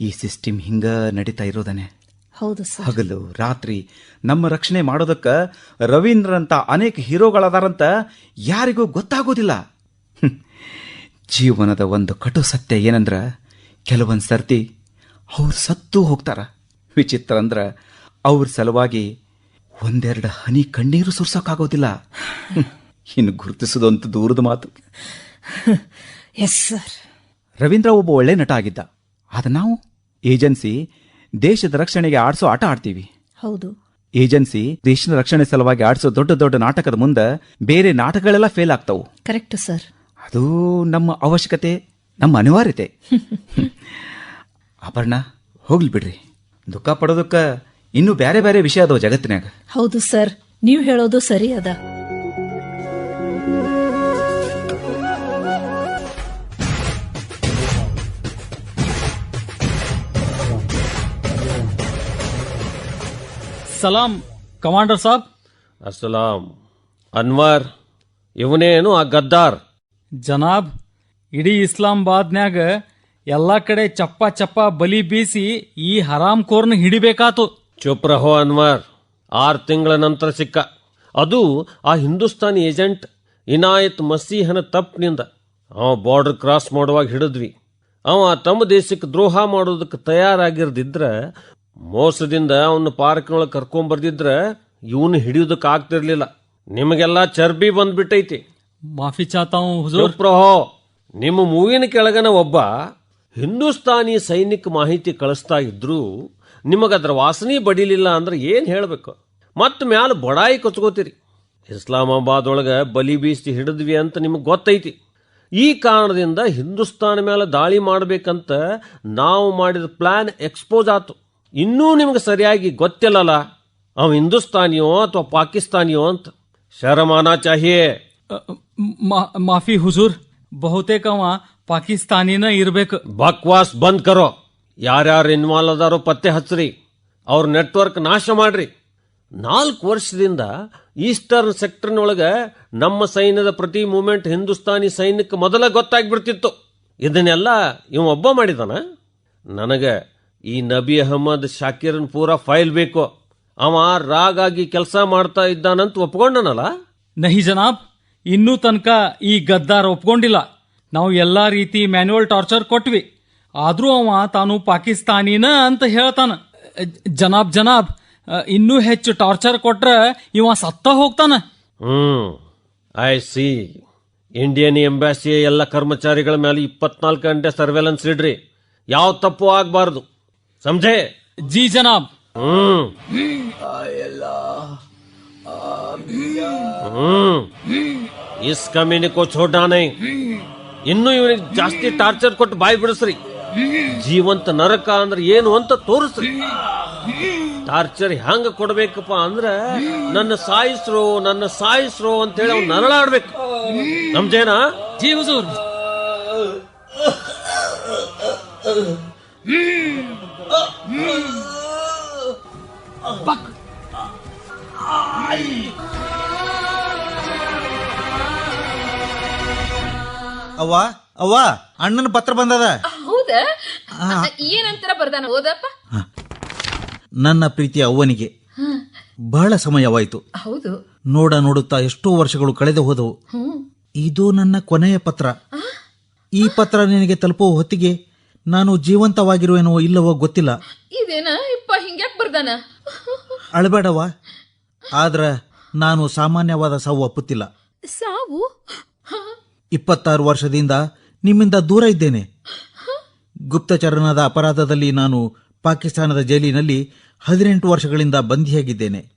ಈ ಸಿಸ್ಟಮ್ ಹಿಂಗ ನಡೀತಾ ಇರೋದನೆ. ಹೌದು ಹಗಲು ರಾತ್ರಿ ನಮ್ಮ ರಕ್ಷಣೆ ಮಾಡೋದಕ್ಕ ರವೀಂದ್ರಂತ ಅನೇಕ ಹೀರೋಗಳದಾರಂತ ಯಾರಿಗೂ ಗೊತ್ತಾಗೋದಿಲ್ಲ. ಜೀವನದ ಒಂದು ಕಟು ಸತ್ಯ ಏನಂದ್ರ ಕೆಲವೊಂದು ಸರ್ತಿ ಅವ್ರು ಸತ್ತು ಹೋಗ್ತಾರ. ವಿಚಿತ್ರ ಅಂದ್ರ ಅವ್ರ ಸಲುವಾಗಿ ಒಂದೆರಡು ಹನಿ ಕಣ್ಣೀರು ಸುರ್ಸೋಕ್ಕಾಗೋದಿಲ್ಲ. ಇನ್ನು ಗುರುತಿಸೋದಂತೂ ದೂರದ ಮಾತು. ಎಸ್ ಸರ್ ರವೀಂದ್ರ ಒಬ್ಬ ಒಳ್ಳೆ ನಟ ಆಗಿದ್ದ. ಆದ ನಾವು ಏಜೆನ್ಸಿ ದೇಶದ ರಕ್ಷಣೆಗೆ ಆಡಿಸೋ ಆಟ ಆಡ್ತೀವಿ. ಹೌದು. ಏಜೆನ್ಸಿ ದೇಶದ ರಕ್ಷಣೆ ಸಲುವಾಗಿ ಆಡಿಸೋ ದೊಡ್ಡ ದೊಡ್ಡ ನಾಟಕದ ಮುಂದೆ ಬೇರೆ ನಾಟಕಗಳೆಲ್ಲ ಫೇಲ್ ಆಗ್ತಾವು. ಕರೆಕ್ಟ್ ಸರ್ ಅದು ನಮ್ಮ ಅವಶ್ಯಕತೆ ನಮ್ಮ ಅನಿವಾರ್ಯತೆ. ಅಪರ್ಣ ಹೋಗ್ಲಿ ಬಿಡ್ರಿ. ದುಃಖ ಪಡೋದಕ್ಕ ಇನ್ನೂ ಬೇರೆ ಬೇರೆ ವಿಷಯ ಅದಾವ ಜಗತ್ತಿನಾಗ ಹೌದು ಸರ್ ನೀವು ಹೇಳೋದು ಸರಿ ಅದ ಸಲಾಂ ಕಮಾಂಡರ್ ಸಾಬ್. ಅಸಲಾಂ ಅನ್ವರ್ ಇವನೇನು ಆ ಗದ್ದಾರ್? ಜನಾಬ್ ಇಡೀ ಇಸ್ಲಾಮಾಬಾದ್ನ್ಯಾಗ ಎಲ್ಲಾ ಕಡೆ ಚಪ್ಪ ಚಪ್ಪ ಬಲಿ ಬೀಸಿ ಈ ಹರಾಮ್ ಕೋರ್ನ ಹಿಡಿಬೇಕಾತು. ಚುಪ್ ರಹೋ ಅನ್ವರ್. ಆರು ತಿಂಗಳ ನಂತರ ಸಿಕ್ಕ. ಅದು ಆ ಹಿಂದೂಸ್ತಾನಿ ಏಜೆಂಟ್ ಇನಾಯತ್ ಮಸೀಹನ ತಪ್ಪಿನಿಂದ. ಅವ ಬಾರ್ಡರ್ ಕ್ರಾಸ್ ಮಾಡುವಾಗ ಹಿಡಿದ್ವಿ. ಅವ ತಮ್ಮ ದೇಶಕ್ಕೆ ದ್ರೋಹ ಮಾಡೋದಕ್ಕೆ ತಯಾರಾಗಿರ್ದಿದ್ರ ಮೋಸದಿಂದ ಅವನ್ನ ಪಾರ್ಕ್ನೊಳಗೆ ಕರ್ಕೊಂಬರ್ದಿದ್ರ ಇವನು ಹಿಡಿಯೋದಕ್ಕೆ ಆಗ್ತಿರ್ಲಿಲ್ಲ ನಿಮಗೆಲ್ಲ ಚರ್ಬಿ ಬಂದ್ಬಿಟ್ಟೈತಿ. ಮಾಫಿ ಚಾತಾವು ಹುಜೂರ್. ಪ್ರಹೋ ನಿಮ್ಮ ಮೂವಿನ ಕೆಳಗನ ಒಬ್ಬ ಹಿಂದೂಸ್ತಾನಿ ಸೈನಿಕ ಮಾಹಿತಿ ಕಳಿಸ್ತಾ ಇದ್ರು ನಿಮಗದ್ರ ವಾಸನೆ ಬಡಿಲಿಲ್ಲ ಅಂದ್ರೆ ಏನು ಹೇಳಬೇಕು? ಮತ್ತೆ ಮ್ಯಾಲ ಬಡಾಯಿ ಕೊಚ್ಕೋತೀರಿ. ಇಸ್ಲಾಮಾಬಾದ್ ಒಳಗ ಬಲಿ ಬೀಸಿ ಹಿಡಿದ್ವಿ ಅಂತ ನಿಮಗೆ ಗೊತ್ತೈತಿ. ಈ ಕಾರಣದಿಂದ ಹಿಂದೂಸ್ತಾನ ಮೇಲೆ ದಾಳಿ ಮಾಡ್ಬೇಕಂತ ನಾವು ಮಾಡಿದ ಪ್ಲಾನ್ ಎಕ್ಸ್ಪೋಸ್ ಆತು. ಇನ್ನೂ ನಿಮಗೆ ಸರಿಯಾಗಿ ಗೊತ್ತಿಲ್ಲಲ್ಲ ಅವ ಹಿಂದೂಸ್ತಾನಿಯೋ ಅಥವಾ ಪಾಕಿಸ್ತಾನಿಯೋ ಅಂತ? ಶರಮಾನ ಚಾಹಿಯೇ. ಮಾಫಿ ಹುಜೂರ್. ಬಹುತೇಕ ಅವ ಪಾಕಿಸ್ತಾನಿನ ಇರ್ಬೇಕು. ಬಕ್ವಾಸ್ ಬಂದ್ ಕರೋ. ಯಾರ್ಯಾರು ಇನ್ವಾಲ್ವ್ ಅದಾರೋ ಪತ್ತೆ ಹಚ್ಚ್ರಿ ಅವ್ರ ನೆಟ್ವರ್ಕ್ ನಾಶ ಮಾಡ್ರಿ. ನಾಲ್ಕು ವರ್ಷದಿಂದ ಈಸ್ಟರ್ನ್ ಸೆಕ್ಟರ್ನೊಳಗೆ ನಮ್ಮ ಸೈನ್ಯದ ಪ್ರತಿ ಮೂಮೆಂಟ್ ಹಿಂದೂಸ್ತಾನಿ ಸೈನ್ಯಕ್ಕೆ ಮೊದಲ ಗೊತ್ತಾಗ್ಬಿಡ್ತಿತ್ತು. ಇದನ್ನೆಲ್ಲ ಇವ ಒಬ್ಬ ಮಾಡಿದಾನ? ನನಗೆ ಈ ನಬಿ ಅಹಮದ್ ಶಾಕಿರನ್ ಪೂರ ಫೈಲ್ ಬೇಕು. ಅವ ರಾಗಾಗಿ ಕೆಲಸ ಮಾಡ್ತಾ ಇದ್ದಾನಂತ ಒಪ್ಕೊಂಡನಲ್ಲ? ನಹಿ ಜನಾಬ್ ಇನ್ನೂ ತನಕ ಈ ಗದ್ದಾರ್ ಒಪ್ಕೊಂಡಿಲ್ಲ. ನಾವು ಎಲ್ಲಾ ರೀತಿ ಮ್ಯಾನ್ಯುವಲ್ ಟಾರ್ಚರ್ ಕೊಟ್ವಿ. ಆದ್ರೂ ಅವ ತಾನು ಪಾಕಿಸ್ತಾನಿನ ಅಂತ ಹೇಳ್ತಾನ. ಜನಾಬ್ ಜನಾಬ್ ಇನ್ನೂ ಹೆಚ್ಚು ಟಾರ್ಚರ್ ಕೊಟ್ರ ಇವ ಸತ್ತ ಹೋಗ್ತಾನ. ಹ್ಮ್ ಐ ಸಿ ಇಂಡಿಯನ್ ಎಂಬಾಸಿಯ ಎಲ್ಲ ಕರ್ಮಚಾರಿಗಳ ಮೇಲೆ ಇಪ್ಪತ್ನಾಲ್ಕು ಗಂಟೆ ಸರ್ವೆಲೆನ್ಸ್ ಇಡ್ರಿ. ಯಾವ ತಪ್ಪು ಆಗಬಾರ್ದು. ಸಮझे ಜಿ ಜನಾಬ್ ಹ್ಮ್ ಹ್ಮ್ ಇಸ್ ಕಮೀನಿ ಕೋ ಛೋಡಾ ನೈ ಇನ್ನು ಇವನಿಗೆ ಜಾಸ್ತಿ ಟಾರ್ಚರ್ ಕೊಟ್ಟು ಬಾಯಿ ಬಿಡಿಸ್ರಿ ಜೀವಂತ ನರಕ ಅಂದ್ರೆ ಏನು ಅಂತ ತೋರಿಸ್ರಿ ಟಾರ್ಚರ್ ಹೆಂಗ ಕೊಡ್ಬೇಕಪ್ಪ ಅಂದ್ರ ನನ್ನ ಸಾಯಿಸ್ರೋ ನನ್ನ ಸಾಯಿಸ್ರೋ ಅಂತೇಳಿ ಅವ್ನು ನರಳಾಡ್ಬೇಕು ನಮ್ಜೇನಾ ಜಿ ಅವ್ವ ಅವ್ವ ಅಣ್ಣನ ಪತ್ರ ಬಂದದ. ಹೌದಾ? ಏನಂತರ ಬರ್ದಾನ? ಓದಪ್ಪ? ನನ್ನ ಪ್ರೀತಿಯ ಅವ್ವನಿಗೆ ಬಹಳ ಸಮಯವಾಯಿತು. ಹೌದು. ನೋಡ ನೋಡುತ್ತಾ ಎಷ್ಟೋ ವರ್ಷಗಳು ಕಳೆದು ಹೋದವು. ಇದು ನನ್ನ ಕೊನೆಯ ಪತ್ರ. ಈ ಪತ್ರ ನಿನಗೆ ತಲುಪುವ ಹೊತ್ತಿಗೆ ನಾನು ಜೀವಂತವಾಗಿರುವೆನೋ ಇಲ್ಲವೋ ಗೊತ್ತಿಲ್ಲ. ಇದೇನ? ಇಪ್ಪ ಹಿಂಗ್ಯಾಕ್ ಬರ್ದಾನ? ಅಳಬೇಡವ್ವ. ಆದ್ರ ನಾನು ಸಾಮಾನ್ಯವಾದ ಸಾವು ಒಪ್ಪುತ್ತಿಲ್ಲ. ಸಾವು? ಇಪ್ಪತ್ತಾರು ವರ್ಷದಿಂದ ನಿಮ್ಮಿಂದ ದೂರ ಇದ್ದೇನೆ. ಗುಪ್ತಚರಣದ ಅಪರಾಧದಲ್ಲಿ ನಾನು ಪಾಕಿಸ್ತಾನದ ಜೈಲಿನಲ್ಲಿ ಹದಿನೆಂಟು ವರ್ಷಗಳಿಂದ ಬಂಧಿಯಾಗಿದ್ದೇನೆ.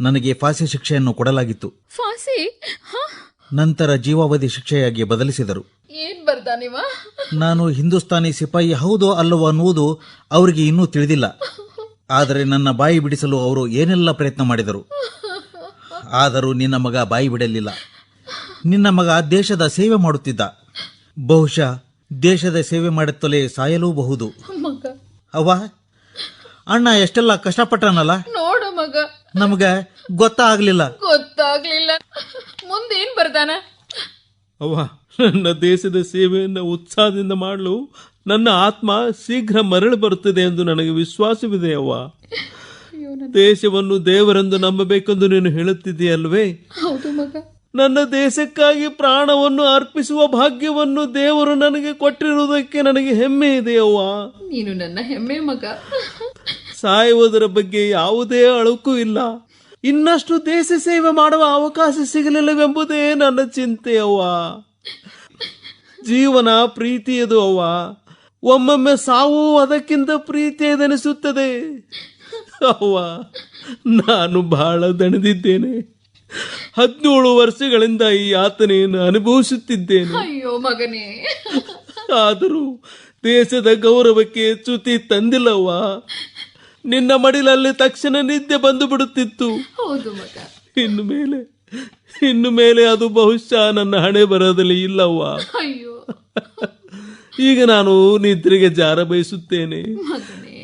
ನನಗೆ ಫಾಸಿ ಶಿಕ್ಷೆಯನ್ನು ಕೊಡಲಾಗಿತ್ತು. ಫಾಸಿ? ನಂತರ ಜೀವಾವಧಿ ಶಿಕ್ಷೆಯಾಗಿ ಬದಲಿಸಿದರು. ಏನ್ ಬರ್ದಾನಿವ ನಾನು ಹಿಂದೂಸ್ತಾನಿ ಸಿಪಾಯಿ ಹೌದೋ ಅಲ್ಲವೋ ಅನ್ನುವುದು ಅವರಿಗೆ ಇನ್ನೂ ತಿಳಿದಿಲ್ಲ. ಆದರೆ ನನ್ನ ಬಾಯಿ ಬಿಡಿಸಲು ಅವರು ಏನೆಲ್ಲ ಪ್ರಯತ್ನ ಮಾಡಿದರು? ಆದರೂ ನಿನ್ನ ಮಗ ಬಾಯಿ ಬಿಡಲಿಲ್ಲ. ನಿನ್ನ ಮಗ ದೇಶದ ಸೇವೆ ಮಾಡುತ್ತಿದ್ದ. ಬಹುಶಃ ದೇಶದ ಸೇವೆ ಮಾಡುತ್ತಲೇ ಸಾಯಲೂಬಹುದು. ಅವ್ವ ಅಣ್ಣ ಎಷ್ಟೆಲ್ಲ ಕಷ್ಟಪಟ್ಟನಲ್ಲ ನೋಡು ಮಗ. ನಮಗ ಗೊತ್ತಾಗ್ಲಿಲ್ಲ. ಗೊತ್ತಾಗ್ಲಿಲ್ಲ. ಮುಂದೇನ್ ಬರ್ದಾನ? ಅವ್ವ ನನ್ನ ದೇಶದ ಸೇವೆಯನ್ನು ಉತ್ಸಾಹದಿಂದ ಮಾಡಲು. ನನ್ನ ಆತ್ಮ ಶೀಘ್ರ ಮರಳಿ ಬರುತ್ತದೆ ಎಂದು ನನಗೆ ವಿಶ್ವಾಸವಿದೆ ಅವ್ವ. ದೇಶವನ್ನು ದೇವರೆಂದು ನಂಬಬೇಕೆಂದು ನೀನು ಹೇಳುತ್ತಿದ್ದೀಯಲ್ವೇ? ನನ್ನ ದೇಶಕ್ಕಾಗಿ ಪ್ರಾಣವನ್ನು ಅರ್ಪಿಸುವ ಭಾಗ್ಯವನ್ನು ದೇವರು ನನಗೆ ಕೊಟ್ಟಿರುವುದಕ್ಕೆ ನನಗೆ ಹೆಮ್ಮೆ ಇದೆ ಅವ್ವ. ನೀನು ನನ್ನ ಹೆಮ್ಮೆ ಮಗ. ಸಾಯುವುದರ ಬಗ್ಗೆ ಯಾವುದೇ ಅಳುಕು ಇಲ್ಲ. ಇನ್ನಷ್ಟು ದೇಶ ಸೇವೆ ಮಾಡುವ ಅವಕಾಶ ಸಿಗಲಿಲ್ಲವೆಂಬುದೇ ನನ್ನ ಚಿಂತೆ ಅವ್ವ. ಜೀವನ ಪ್ರೀತಿಯದು ಅವ್ವ. ಒಮ್ಮೊಮ್ಮೆ ಸಾವು ಅದಕ್ಕಿಂತ ಪ್ರೀತಿಯದೆನಿಸುತ್ತದೆ. ಅವ್ವ ನಾನು ಬಹಳ ದಣಿದಿದ್ದೇನೆ. ಹದಿನೇಳು ವರ್ಷಗಳಿಂದ ಈ ಯಾತನೆಯನ್ನು ಅನುಭವಿಸುತ್ತಿದ್ದೇನೆ. ಅಯ್ಯೋ ಮಗನೇ. ಆದರೂ ದೇಶದ ಗೌರವಕ್ಕೆ ಚ್ಯುತಿ ತಂದಿಲ್ಲವ್ವ ನಿನ್ನ ಮಡಿಲಲ್ಲಿ ತಕ್ಷಣ ನಿದ್ದೆ ಬಂದು ಬಿಡುತ್ತಿತ್ತು. ಹೌದು ಮಗ. ಇನ್ನು ಮೇಲೆ ಇನ್ನು ಮೇಲೆ ಅದು ಬಹುಶಃ ನನ್ನ ಹಣೆ ಬರದಲ್ಲಿ ಇಲ್ಲವ್ವ. ಅಯ್ಯೋ. ಈಗ ನಾನು ನಿದ್ರೆಗೆ ಜಾರ ಬಯಸುತ್ತೇನೆ.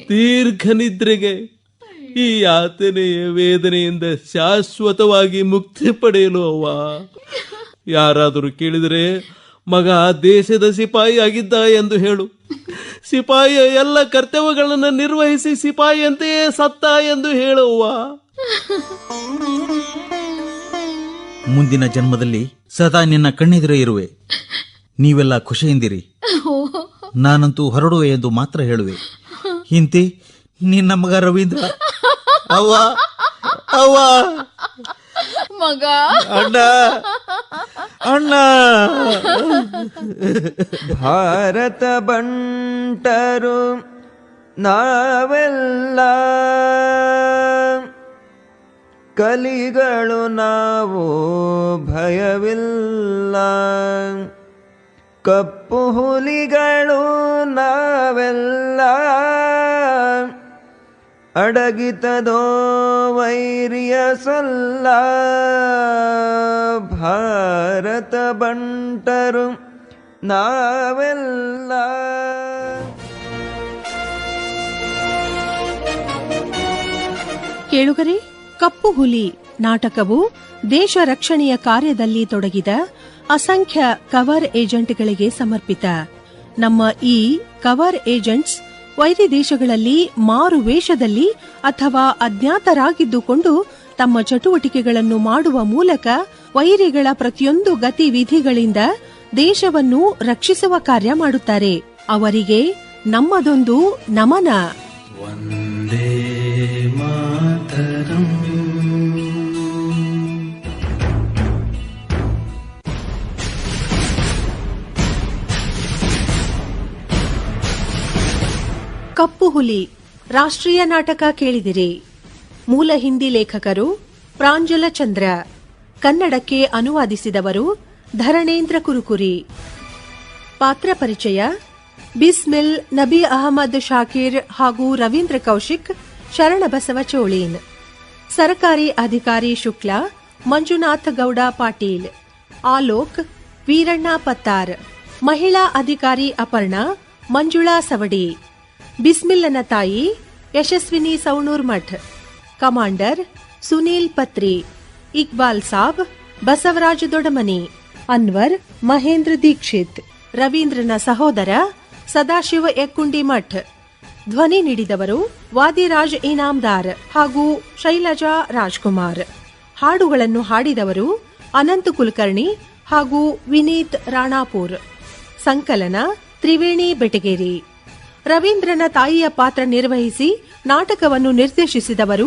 ದೀರ್ಘ ನಿದ್ರೆಗೆ. ಈ ಯಾತನೆಯ ವೇದನೆಯಿಂದ ಶಾಶ್ವತವಾಗಿ ಮುಕ್ತಿ ಪಡೆಯಲು ಅವ್ವ. ಯಾರಾದರೂ ಕೇಳಿದರೆ ಮಗ ದೇಶದ ಸಿಪಾಯಿ ಆಗಿದ್ದ ಎಂದು ಹೇಳು. ಸಿಪಾಯಿಯ ಎಲ್ಲ ಕರ್ತವ್ಯಗಳನ್ನು ನಿರ್ವಹಿಸಿ ಸಿಪಾಯಿಯಂತೆಯೇ ಸತ್ತ ಎಂದು ಹೇಳುವ. ಮುಂದಿನ ಜನ್ಮದಲ್ಲಿ ಸದಾ ನಿನ್ನ ಕಣ್ಣೆದುರೇ ಇರುವೆ. ನೀವೆಲ್ಲ ಖುಷಿಯಿಂದಿರಿ. ನಾನಂತೂ ಹೊರಡುವೆ ಎಂದು ಮಾತ್ರ ಹೇಳುವೆ. ಹಿಂತಿ ನಿನ್ನ ಮಗ ರವೀಂದ್ರ. ಅವ್ವ ಅವ್ವ. ಮಗ. ಅಣ್ಣ. ಅಣ್ಣ. ಭಾರತ ಬಂಟರು ನಾವೆಲ್ಲ. ಕಲಿಗಳು ನಾವು ಭಯವಿಲ್ಲ. ಕಪ್ಪು ಹುಲಿಗಳು ನಾವೆಲ್ಲ. ಅಡಗಿತದೋ ವೈರಿಯ ಸಲ್ಲ ಭಾರತ ಬಂಟರು ನಾವೆಲ್ಲ. ಕೇಳುಗರೆ, ಕಪ್ಪು ಹುಲಿ ನಾಟಕವು ದೇಶ ರಕ್ಷಣೆಯ ಕಾರ್ಯದಲ್ಲಿ ತೊಡಗಿದ ಅಸಂಖ್ಯ ಕವರ್ ಏಜೆಂಟ್ಗಳಿಗೆ ಸಮರ್ಪಿತ. ನಮ್ಮ ಈ ಕವರ್ ಏಜೆಂಟ್ಸ್ ವೈರಿ ದೇಶಗಳಲ್ಲಿ ಮಾರು ವೇಷದಲ್ಲಿ ಅಥವಾ ಅಜ್ಞಾತರಾಗಿದ್ದುಕೊಂಡು ತಮ್ಮ ಚಟುವಟಿಕೆಗಳನ್ನು ಮಾಡುವ ಮೂಲಕ ವೈರಿಗಳ ಪ್ರತಿಯೊಂದು ಗತಿವಿಧಿಗಳಿಂದ ದೇಶವನ್ನು ರಕ್ಷಿಸುವ ಕಾರ್ಯ ಮಾಡುತ್ತಾರೆ. ಅವರಿಗೆ ನಮ್ಮದೊಂದು ನಮನ. ಕಪ್ಪು ಹುಲಿ, ರಾಷ್ಟ್ರೀಯ ನಾಟಕ ಕೇಳಿದಿರಿ. ಮೂಲ ಹಿಂದಿ ಲೇಖಕರು ಪ್ರಾಂಜಲ ಚಂದ್ರ, ಕನ್ನಡಕ್ಕೆ ಅನುವಾದಿಸಿದವರು ಧರಣೇಂದ್ರ ಕುರುಕುರಿ. ಪಾತ್ರ ಪರಿಚಯ, ಬಿಸ್ಮಿಲ್ ನಬಿ ಅಹಮದ್ ಶಾಕೀರ್ ಹಾಗೂ ರವೀಂದ್ರ ಕೌಶಿಕ್, ಶರಣಬಸವ ಚೋಳೀನ್. ಸರಕಾರಿ ಅಧಿಕಾರಿ ಶುಕ್ಲಾ, ಮಂಜುನಾಥ್ ಗೌಡ ಪಾಟೀಲ್. ಆಲೋಕ್, ವೀರಣ್ಣ ಪತ್ತಾರ್. ಮಹಿಳಾ ಅಧಿಕಾರಿ ಅಪರ್ಣಾ, ಮಂಜುಳಾ ಸವಡಿ. ಬಿಸ್ಮಿಲ್ಲನ ತಾಯಿ, ಯಶಸ್ವಿನಿ ಸೌಣೂರ್ ಮಠ್. ಕಮಾಂಡರ್, ಸುನೀಲ್ ಪತ್ರಿ. ಇಕ್ಬಾಲ್ ಸಾಬ್, ಬಸವರಾಜ ದೊಡಮನಿ. ಅನ್ವರ್, ಮಹೇಂದ್ರ ದೀಕ್ಷಿತ್. ರವೀಂದ್ರನ ಸಹೋದರ, ಸದಾಶಿವ ಎಕ್ಕುಂಡಿ ಮಠ್. ಧ್ವನಿ ನೀಡಿದವರು ವಾದಿರಾಜ್ ಇನಾಮ್ದಾರ್ ಹಾಗೂ ಶೈಲಜಾ ರಾಜ್ಕುಮಾರ್. ಹಾಡುಗಳನ್ನು ಹಾಡಿದವರು ಅನಂತ್ ಕುಲಕರ್ಣಿ ಹಾಗೂ ವಿನೀತ್ ರಾಣಾಪುರ್. ಸಂಕಲನ ತ್ರಿವೇಣಿ ಬೆಟಗೇರಿ. ರವೀಂದ್ರನ ತಾಯಿಯ ಪಾತ್ರ ನಿರ್ವಹಿಸಿ ನಾಟಕವನ್ನು ನಿರ್ದೇಶಿಸಿದವರು